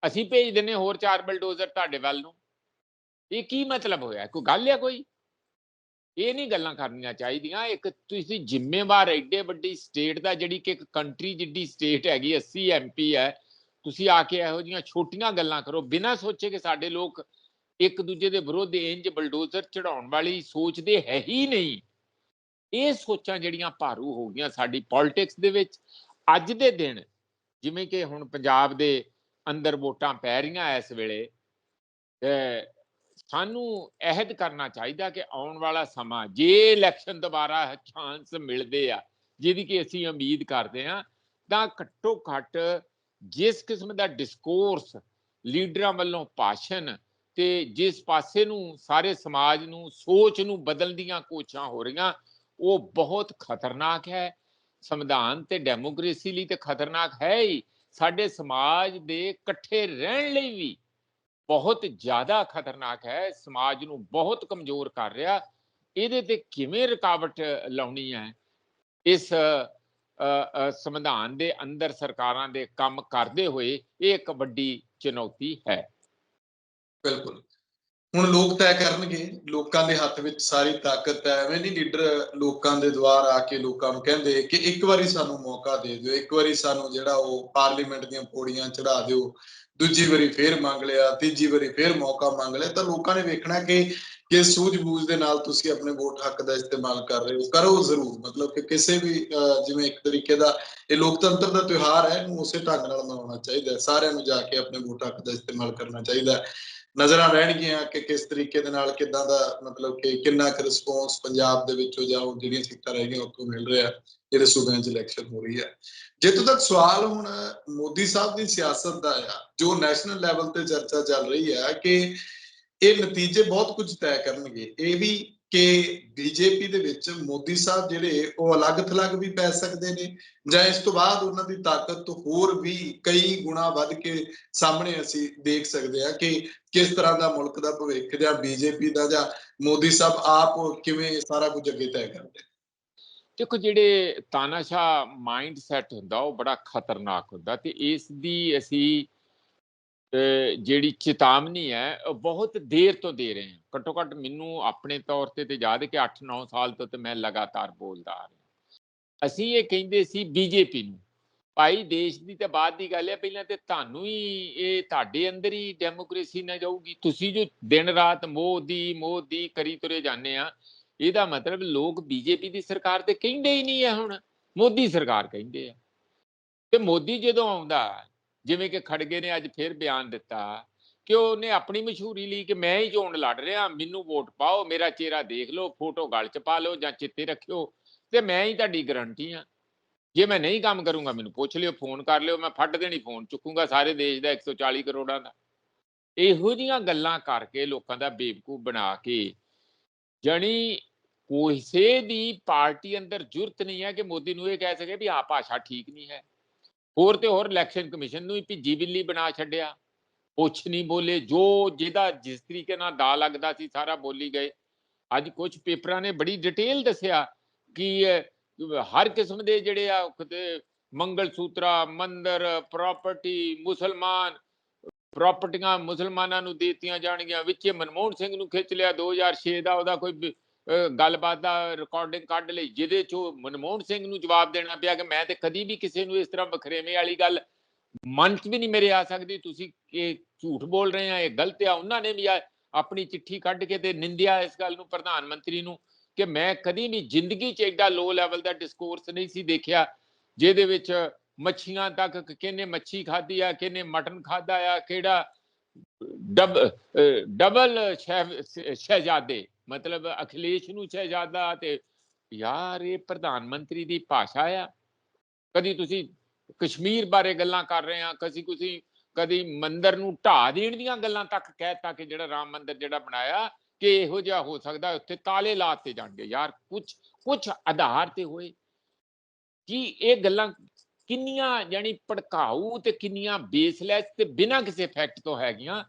ਅਸੀਂ ਭੇਜ ਦਿੰਨੇ ਹੋਰ ਚਾਰ ਬਲਡੋਜ਼ਰ ਤੁਹਾਡੇ ਵੱਲ ਨੂੰ। ਇਹ ਕੀ ਮਤਲਬ ਹੋਇਆ? ਕੋਈ ਗੱਲ ਆ ਕੋਈ? ਇਹ ਨਹੀਂ ਗੱਲਾਂ ਕਰਨੀਆਂ ਚਾਹੀਦੀਆਂ। ਇੱਕ ਤੁਸੀਂ ਜ਼ਿੰਮੇਵਾਰ ਐਡੇ ਵੱਡੀ ਸਟੇਟ ਦਾ ਜਿਹੜੀ ਕਿ ਇੱਕ ਕੰਟਰੀ ਜਿੱਡੀ ਸਟੇਟ ਹੈਗੀ 80 ਐਮਪੀ ਹੈ, ਤੁਸੀਂ ਆ ਕੇ ਇਹੋ ਜੀਆਂ ਛੋਟੀਆਂ ਗੱਲਾਂ ਕਰੋ। ਬਿਨਾਂ ਸੋਚੇ ਕਿ ਸਾਡੇ ਲੋਕ ਇੱਕ ਦੂਜੇ ਦੇ ਵਿਰੁੱਧ ਇੰਜ ਬਲਡੋਜ਼ਰ ਚੜਾਉਣ ਵਾਲੀ ਸੋਚਦੇ ਹੈ ਹੀ ਨਹੀਂ। ਇਹ ਸੋਚਾਂ ਜਿਹੜੀਆਂ ਭਾਰੂ ਹੋ ਗਈਆਂ ਸਾਡੀ ਪੋਲਿਟਿਕਸ ਦੇ ਵਿੱਚ। ਅੱਜ ਦੇ ਦਿਨ ਜਿਵੇਂ ਕਿ ਹੁਣ ਪੰਜਾਬ ਦੇ ਅੰਦਰ ਵੋਟਾਂ ਪੈ ਰਹੀਆਂ ਇਸ ਵੇਲੇ, ਅਹ ਸਾਨੂੰ ਅਹਿਦ ਕਰਨਾ ਚਾਹੀਦਾ ਕਿ ਆਉਣ ਵਾਲਾ ਸਮਾਂ, ਜੇ ਇਲੈਕਸ਼ਨ ਦੁਬਾਰਾ ਚਾਂਸ ਮਿਲਦੇ ਆ, ਜਿਹਦੀ ਕਿ ਅਸੀਂ ਉਮੀਦ ਕਰਦੇ ਆ ਤਾਂ ਘੱਟੋ ਘੱਟ ਜਿਸ ਕਿਸਮ ਦਾ ਡਿਸਕੋਰਸ ਲੀਡਰਾਂ ਵੱਲੋਂ ਭਾਸ਼ਣ ਤੇ ਜਿਸ ਪਾਸੇ ਨੂੰ ਸਾਰੇ ਸਮਾਜ ਨੂੰ, ਸੋਚ ਨੂੰ ਬਦਲਣ ਦੀਆਂ ਕੋਸ਼ਿਸ਼ਾਂ ਹੋ ਰਹੀਆਂ, ਉਹ ਬਹੁਤ ਖਤਰਨਾਕ ਹੈ। ਸੰਵਿਧਾਨ ਤੇ ਡੈਮੋਕ੍ਰੇਸੀ ਲਈ ਤੇ ਖਤਰਨਾਕ ਹੈ ਹੀ। ਸਾਡੇ ਸਮਾਜ ਦੇ ਇਕੱਠੇ ਰਹਿਣ ਲਈ ਵੀ ਬਹੁਤ ਜ਼ਿਆਦਾ ਖਤਰਨਾਕ ਹੈ, ਸਮਾਜ ਨੂੰ ਬਹੁਤ ਕਮਜ਼ੋਰ ਕਰ ਰਿਹਾ। ਇਹਦੇ ਤੇ ਕਿਵੇਂ ਰੁਕਾਵਟ ਲਾਉਣੀ ਹੈ? ਇਸ ਸੰਵਿਧਾਨ ਦੇ ਅੰਦਰ ਸਰਕਾਰਾਂ ਦੇ ਕੰਮ ਕਰਦੇ ਹੋਏ ਇਹ ਇੱਕ ਵੱਡੀ ਚੁਣੌਤੀ ਹੈ। ਬਿਲਕੁਲ। ਹੁਣ ਲੋਕ ਤੈਅ ਕਰਨਗੇ, ਲੋਕਾਂ ਦੇ ਹੱਥ ਵਿੱਚ ਸਾਰੀ ਤਾਕਤ ਹੈ। ਐਵੇਂ ਨਹੀਂ ਲੀਡਰ ਲੋਕਾਂ ਦੇ ਦੁਆਰ ਆ ਕੇ ਲੋਕਾਂ ਨੂੰ ਕਹਿੰਦੇ ਕਿ ਇੱਕ ਵਾਰੀ ਸਾਨੂੰ ਮੌਕਾ ਦੇ ਦਿਓ, ਇੱਕ ਵਾਰੀ ਸਾਨੂੰ ਜਿਹੜਾ ਉਹ ਪਾਰਲੀਮੈਂਟ ਦੀਆਂ ਪੌੜੀਆਂ ਚੜਾ ਦਿਓ। ਦੂਜੀ ਵਾਰੀ ਫੇਰ ਮੰਗ ਲਿਆ ਤੀਜੀ ਵਾਰੀ ਫੇਰ ਮੌਕਾ ਮੰਗ ਲਿਆ ਤਾਂ ਲੋਕਾਂ ਨੇ ਵੇਖਣਾ ਕਿ ਕਿਸ ਸੂਝ-ਬੂਝ ਦੇ ਨਾਲ ਤੁਸੀਂ ਆਪਣੇ ਵੋਟ ਹੱਕ ਦਾ ਇਸਤੇਮਾਲ ਕਰ ਰਹੇ ਹੋ ਕਰੋ ਜ਼ਰੂਰ। ਮਤਲਬ ਕਿ ਕਿਸੇ ਵੀ ਅਹ, ਜਿਵੇਂ ਇੱਕ ਤਰੀਕੇ ਦਾ ਇਹ ਲੋਕਤੰਤਰ ਦਾ ਤਿਉਹਾਰ ਹੈ ਇਹਨੂੰ ਉਸੇ ਢੰਗ ਨਾਲ ਮਨਾਉਣਾ ਚਾਹੀਦਾ ਸਾਰਿਆਂ ਨੂੰ ਜਾ ਕੇ ਆਪਣੇ ਵੋਟ ਹੱਕ ਦਾ ਇਸਤੇਮਾਲ ਕਰਨਾ ਚਾਹੀਦਾ ਨਜ਼ਰਾਂ ਰਹਿਣਗੀਆਂ ਕਿ ਕਿਸ ਤਰੀਕੇ ਦੇ ਨਾਲ ਕਿਦਾਂ ਦਾ ਮਤਲਬ ਕਿ ਕਿੰਨਾ ਕੁ ਰਿਸਪੌਂਸ ਪੰਜਾਬ ਦੇ ਵਿੱਚੋਂ ਜਾਂ ਉਹ ਜਿਹੜੀਆਂ ਸੀਟਾਂ ਰਹਿ ਗਈਆਂ ਉੱਥੋਂ ਮਿਲ ਰਿਹਾ, ਜਿਹੜੇ ਸੂਬਿਆਂ 'ਚ ਇਲੈਕਸ਼ਨ ਹੋ ਰਹੀ ਹੈ। ਜਿੱਥੋਂ ਤੱਕ ਸਵਾਲ ਹੁਣ ਮੋਦੀ ਸਾਹਿਬ ਦੀ ਸਿਆਸਤ ਦਾ ਆ, ਜੋ ਨੈਸ਼ਨਲ ਲੈਵਲ ਤੇ ਚਰਚਾ ਚੱਲ ਰਹੀ ਹੈ ਕਿ ਇਹ ਨਤੀਜੇ ਬਹੁਤ ਕੁਝ ਤੈਅ ਕਰਨਗੇ। ਇਹ ਵੀ ਕਿ ਬੀਜੇਪੀ ਦੇ ਵਿੱਚ ਮੋਦੀ ਸਾਹਿਬ ਜਿਹੜੇ, ਉਹ ਅਲੱਗ-ਥਲੱਗ ਵੀ ਪੈ ਸਕਦੇ ਨੇ ਜਾਂ ਇਸ ਤੋਂ ਬਾਅਦ ਉਹਨਾਂ ਦੀ ਤਾਕਤ ਹੋਰ ਵੀ ਕਈ ਗੁਣਾ ਵੱਧ ਕੇ ਸਾਹਮਣੇ ਅਸੀਂ ਦੇਖ ਸਕਦੇ ਹਾਂ ਕਿ ਕਿਸ ਤਰ੍ਹਾਂ ਦਾ ਮੁਲਕ ਦਾ ਭਵਿੱਖ ਜਾਂ ਬੀਜੇਪੀ ਦਾ ਜਾਂ ਮੋਦੀ ਸਾਹਿਬ ਆਪ ਕਿਵੇਂ ਸਾਰਾ ਕੁਝ ਅੱਗੇ ਤੈਅ ਕਰਦੇ ਦੇਖੋ ਜਿਹੜੇ ਤਾਨਾਸ਼ਾ ਮਾਈਂਡ ਸੈਟ ਹੁੰਦਾ ਉਹ ਬੜਾ ਖਤਰਨਾਕ ਹੁੰਦਾ ਤੇ ਇਸ ਦੀ ਅਸੀਂ ਜਿਹੜੀ ਚੇਤਾਵਨੀ ਹੈ, ਉਹ ਬਹੁਤ ਦੇਰ ਤੋਂ ਦੇ ਰਹੇ ਹਾਂ। ਘੱਟੋ ਘੱਟ ਮੈਨੂੰ ਆਪਣੇ ਤੌਰ ਤੇ ਤੇ ਯਾਦ ਹੈ ਕਿ 8-9 ਸਾਲ ਤੋਂ ਤੇ ਮੈਂ ਲਗਾਤਾਰ ਬੋਲਦਾ ਆ ਰਿਹਾ। ਅਸੀਂ ਇਹ ਕਹਿੰਦੇ ਸੀ ਬੀਜੇਪੀ ਨੂੰ, ਭਾਈ ਦੇਸ਼ ਦੀ ਤਾਂ ਬਾਅਦ ਦੀ ਗੱਲ ਹੈ, ਪਹਿਲਾਂ ਤੇ ਤੁਹਾਨੂੰ ਹੀ ਇਹ ਤੁਹਾਡੇ ਅੰਦਰ ਹੀ ਡੈਮੋਕ੍ਰੇਸੀ ਨਾ ਜਾਊਗੀ। ਤੁਸੀਂ ਜੋ ਦਿਨ ਰਾਤ ਮੋਦੀ ਮੋਦੀ ਕਰੀ ਤੁਰੇ ਜਾਂਦੇ ਆ, ਇਹਦਾ ਮਤਲਬ ਲੋਕ ਬੀਜੇਪੀ ਦੀ ਸਰਕਾਰ ਤੇ ਕਹਿੰਦੇ ਹੀ ਨਹੀਂ ਹੈ ਹੁਣ, ਮੋਦੀ ਸਰਕਾਰ ਕਹਿੰਦੇ ਆ। ਤੇ ਮੋਦੀ ਜਦੋਂ ਆਉਂਦਾ ਜਿਵੇਂ ਕਿ ਖੜਗੇ ਨੇ ਅੱਜ ਫਿਰ ਬਿਆਨ ਦਿੱਤਾ ਕਿ ਉਹਨੇ ਆਪਣੀ ਮਸ਼ਹੂਰੀ ਲਈ ਕਿ ਮੈਂ ਹੀ ਚੋਣ ਲੜ ਰਿਹਾ, ਮੈਨੂੰ ਵੋਟ ਪਾਓ, ਮੇਰਾ ਚਿਹਰਾ ਦੇਖ ਲਓ, ਫੋਟੋ ਗਲ 'ਚ ਪਾ ਲਓ ਜਾਂ ਚਿੱਤੇ ਰੱਖਿਓ ਤੇ ਮੈਂ ਹੀ ਤੁਹਾਡੀ ਗਰੰਟੀ ਆ ਜੇ ਮੈਂ ਨਹੀਂ ਕੰਮ ਕਰੂੰਗਾ, ਮੈਨੂੰ ਪੁੱਛ ਲਿਓ ਫੋਨ ਕਰ ਲਿਓ, ਮੈਂ ਫੱਟ ਦੇਣੀ ਫੋਨ ਚੁੱਕੂੰਗਾ ਸਾਰੇ ਦੇਸ਼ ਦਾ 140 ਕਰੋੜਾਂ ਦਾ। ਇਹੋ ਜੀਆਂ ਗੱਲਾਂ ਕਰਕੇ ਲੋਕਾਂ ਦਾ ਬੇਵਕੂਫ ਬਣਾ ਕੇ ਜਣੀ ਕਿਸੇ ਦੀ ਪਾਰਟੀ ਅੰਦਰ ਜੁਰਤ ਨਹੀਂ ਹੈ ਕਿ ਮੋਦੀ ਨੂੰ ਇਹ ਕਹਿ ਸਕੇ ਵੀ ਆ ਭਾਸ਼ਾ ਠੀਕ ਨਹੀਂ ਹੈ। ਹੋਰ ਤੇ ਹੋਰ ਇਲੈਕਸ਼ਨ ਕਮਿਸ਼ਨ ਨੂੰ ਹੀ ਭਿੱਜੀ ਬਿੱਲੀ ਬਣਾ ਛੱਡਿਆ। ਕੁਛ ਨਹੀਂ ਬੋਲੇ, ਜੋ ਜਿਹਦਾ ਜਿਸ ਤਰੀਕੇ ਨਾਲ ਦਾ ਲੱਗਦਾ ਸੀ, ਸਾਰਾ ਬੋਲੀ ਗਏ। ਅੱਜ ਕੁਝ ਪੇਪਰਾਂ ਨੇ ਬੜੀ ਡਿਟੇਲ ਦੱਸਿਆ ਕਿ ਹਰ ਕਿਸਮ ਦੇ ਜਿਹੜੇ ਆ ਕਿਤੇ ਮੰਗਲ ਸੂਤਰਾ ਮੰਦਰ ਪ੍ਰਾਪਰਟੀ ਮੁਸਲਮਾਨ ਪ੍ਰਾਪਰਟੀਆਂ ਮੁਸਲਮਾਨਾਂ ਨੂੰ ਦੇ ਦਿੱਤੀਆਂ ਜਾਣਗੀਆਂ। ਵਿੱਚੇ ਮਨਮੋਹਨ ਸਿੰਘ ਨੂੰ ਖਿੱਚ ਲਿਆ 2006 ਦਾ ਉਹਦਾ ਕੋਈ ਗੱਲਬਾਤ ਦਾ ਰਿਕਾਰਡਿੰਗ ਕੱਢ ਲਈ, ਜਿਹਦੇ 'ਚੋਂ ਮਨਮੋਹਨ ਸਿੰਘ ਨੂੰ ਜਵਾਬ ਦੇਣਾ ਪਿਆ ਕਿ ਮੈਂ ਤੇ ਕਦੀ ਵੀ ਕਿਸੇ ਨੂੰ ਇਸ ਤਰ੍ਹਾਂ ਬਖਰੇਵੇਂ ਵਾਲੀ ਗੱਲ ਮਨ 'ਚ ਵੀ ਨਹੀਂ ਮੇਰੇ ਆ ਸਕਦੀ। ਤੁਸੀਂ ਇਹ ਝੂਠ ਬੋਲ ਰਹੇ ਆ, ਇਹ ਗਲਤ ਆ। ਉਹਨਾਂ ਨੇ ਵੀ ਆ- ਆਪਣੀ ਚਿੱਠੀ ਕੱਢ ਕੇ ਤੇ ਨਿੰਦਿਆ ਇਸ ਗੱਲ ਨੂੰ ਪ੍ਰਧਾਨ ਮੰਤਰੀ ਨੂੰ ਕਿ ਮੈਂ ਕਦੀ ਵੀ ਜ਼ਿੰਦਗੀ 'ਚ ਐਡਾ ਲੋ ਲੈਵਲ ਦਾ ਡਿਸਕੋਰਸ ਨਹੀਂ ਸੀ ਦੇਖਿਆ, ਜਿਹਦੇ ਵਿੱਚ ਮੱਛੀਆਂ ਤੱਕ ਕਿਹਨੇ ਮੱਛੀ ਖਾਧੀ ਆ, ਕਿਹਨੇ ਮਟਨ ਖਾਦਾ ਆ, ਕਿਹੜਾ ਡਬ ਡਬਲ ਸ਼ਹਿ- ਸ਼ਹਿਜ਼ਾਦੇ ਮਤਲਬ ਅਖਿਲੇਸ਼ ਨੂੰ ਸ਼ਹਿਜ਼ਾਦਾ ਤੇ ਯਾਰ ਇਹ ਪ੍ਰਧਾਨ ਮੰਤਰੀ ਦੀ ਭਾਸ਼ਾ ਆ। ਕਦੀ ਤੁਸੀਂ ਕਸ਼ਮੀਰ ਬਾਰੇ ਗੱਲਾਂ ਕਰ ਰਹੇ ਆ, ਕਦੀ ਤੁਸੀਂ ਕਦੀ ਮੰਦਰ ਨੂੰ ਢਾ ਦੇਣ ਦੀਆਂ ਗੱਲਾਂ ਤੱਕ ਕਹਿਤਾ ਕਿ ਜਿਹੜਾ ਰਾਮ ਮੰਦਰ ਜਿਹੜਾ ਬਣਾਇਆ ਕਿ ਇਹੋ ਜਿਹਾ ਹੋ ਸਕਦਾ ਉੱਥੇ ਤਾਲੇ ਲਾਤੇ ਜਾਣਗੇ। ਯਾਰ ਕੁਝ ਕੁਝ ਆਧਾਰ ਤੇ ਹੋਏ। ਕਿ ਇਹ ਗੱਲਾਂ ਕਿੰਨੀਆਂ ਯਾਨੀ ਭੜਕਾਊ ਤੇ ਕਿੰਨੀਆਂ ਬੇਸਲੈਸ ਤੇ ਬਿਨਾਂ ਕਿਸੇ ਫੈਕਟ ਤੋਂ ਹੈਗੀਆਂ?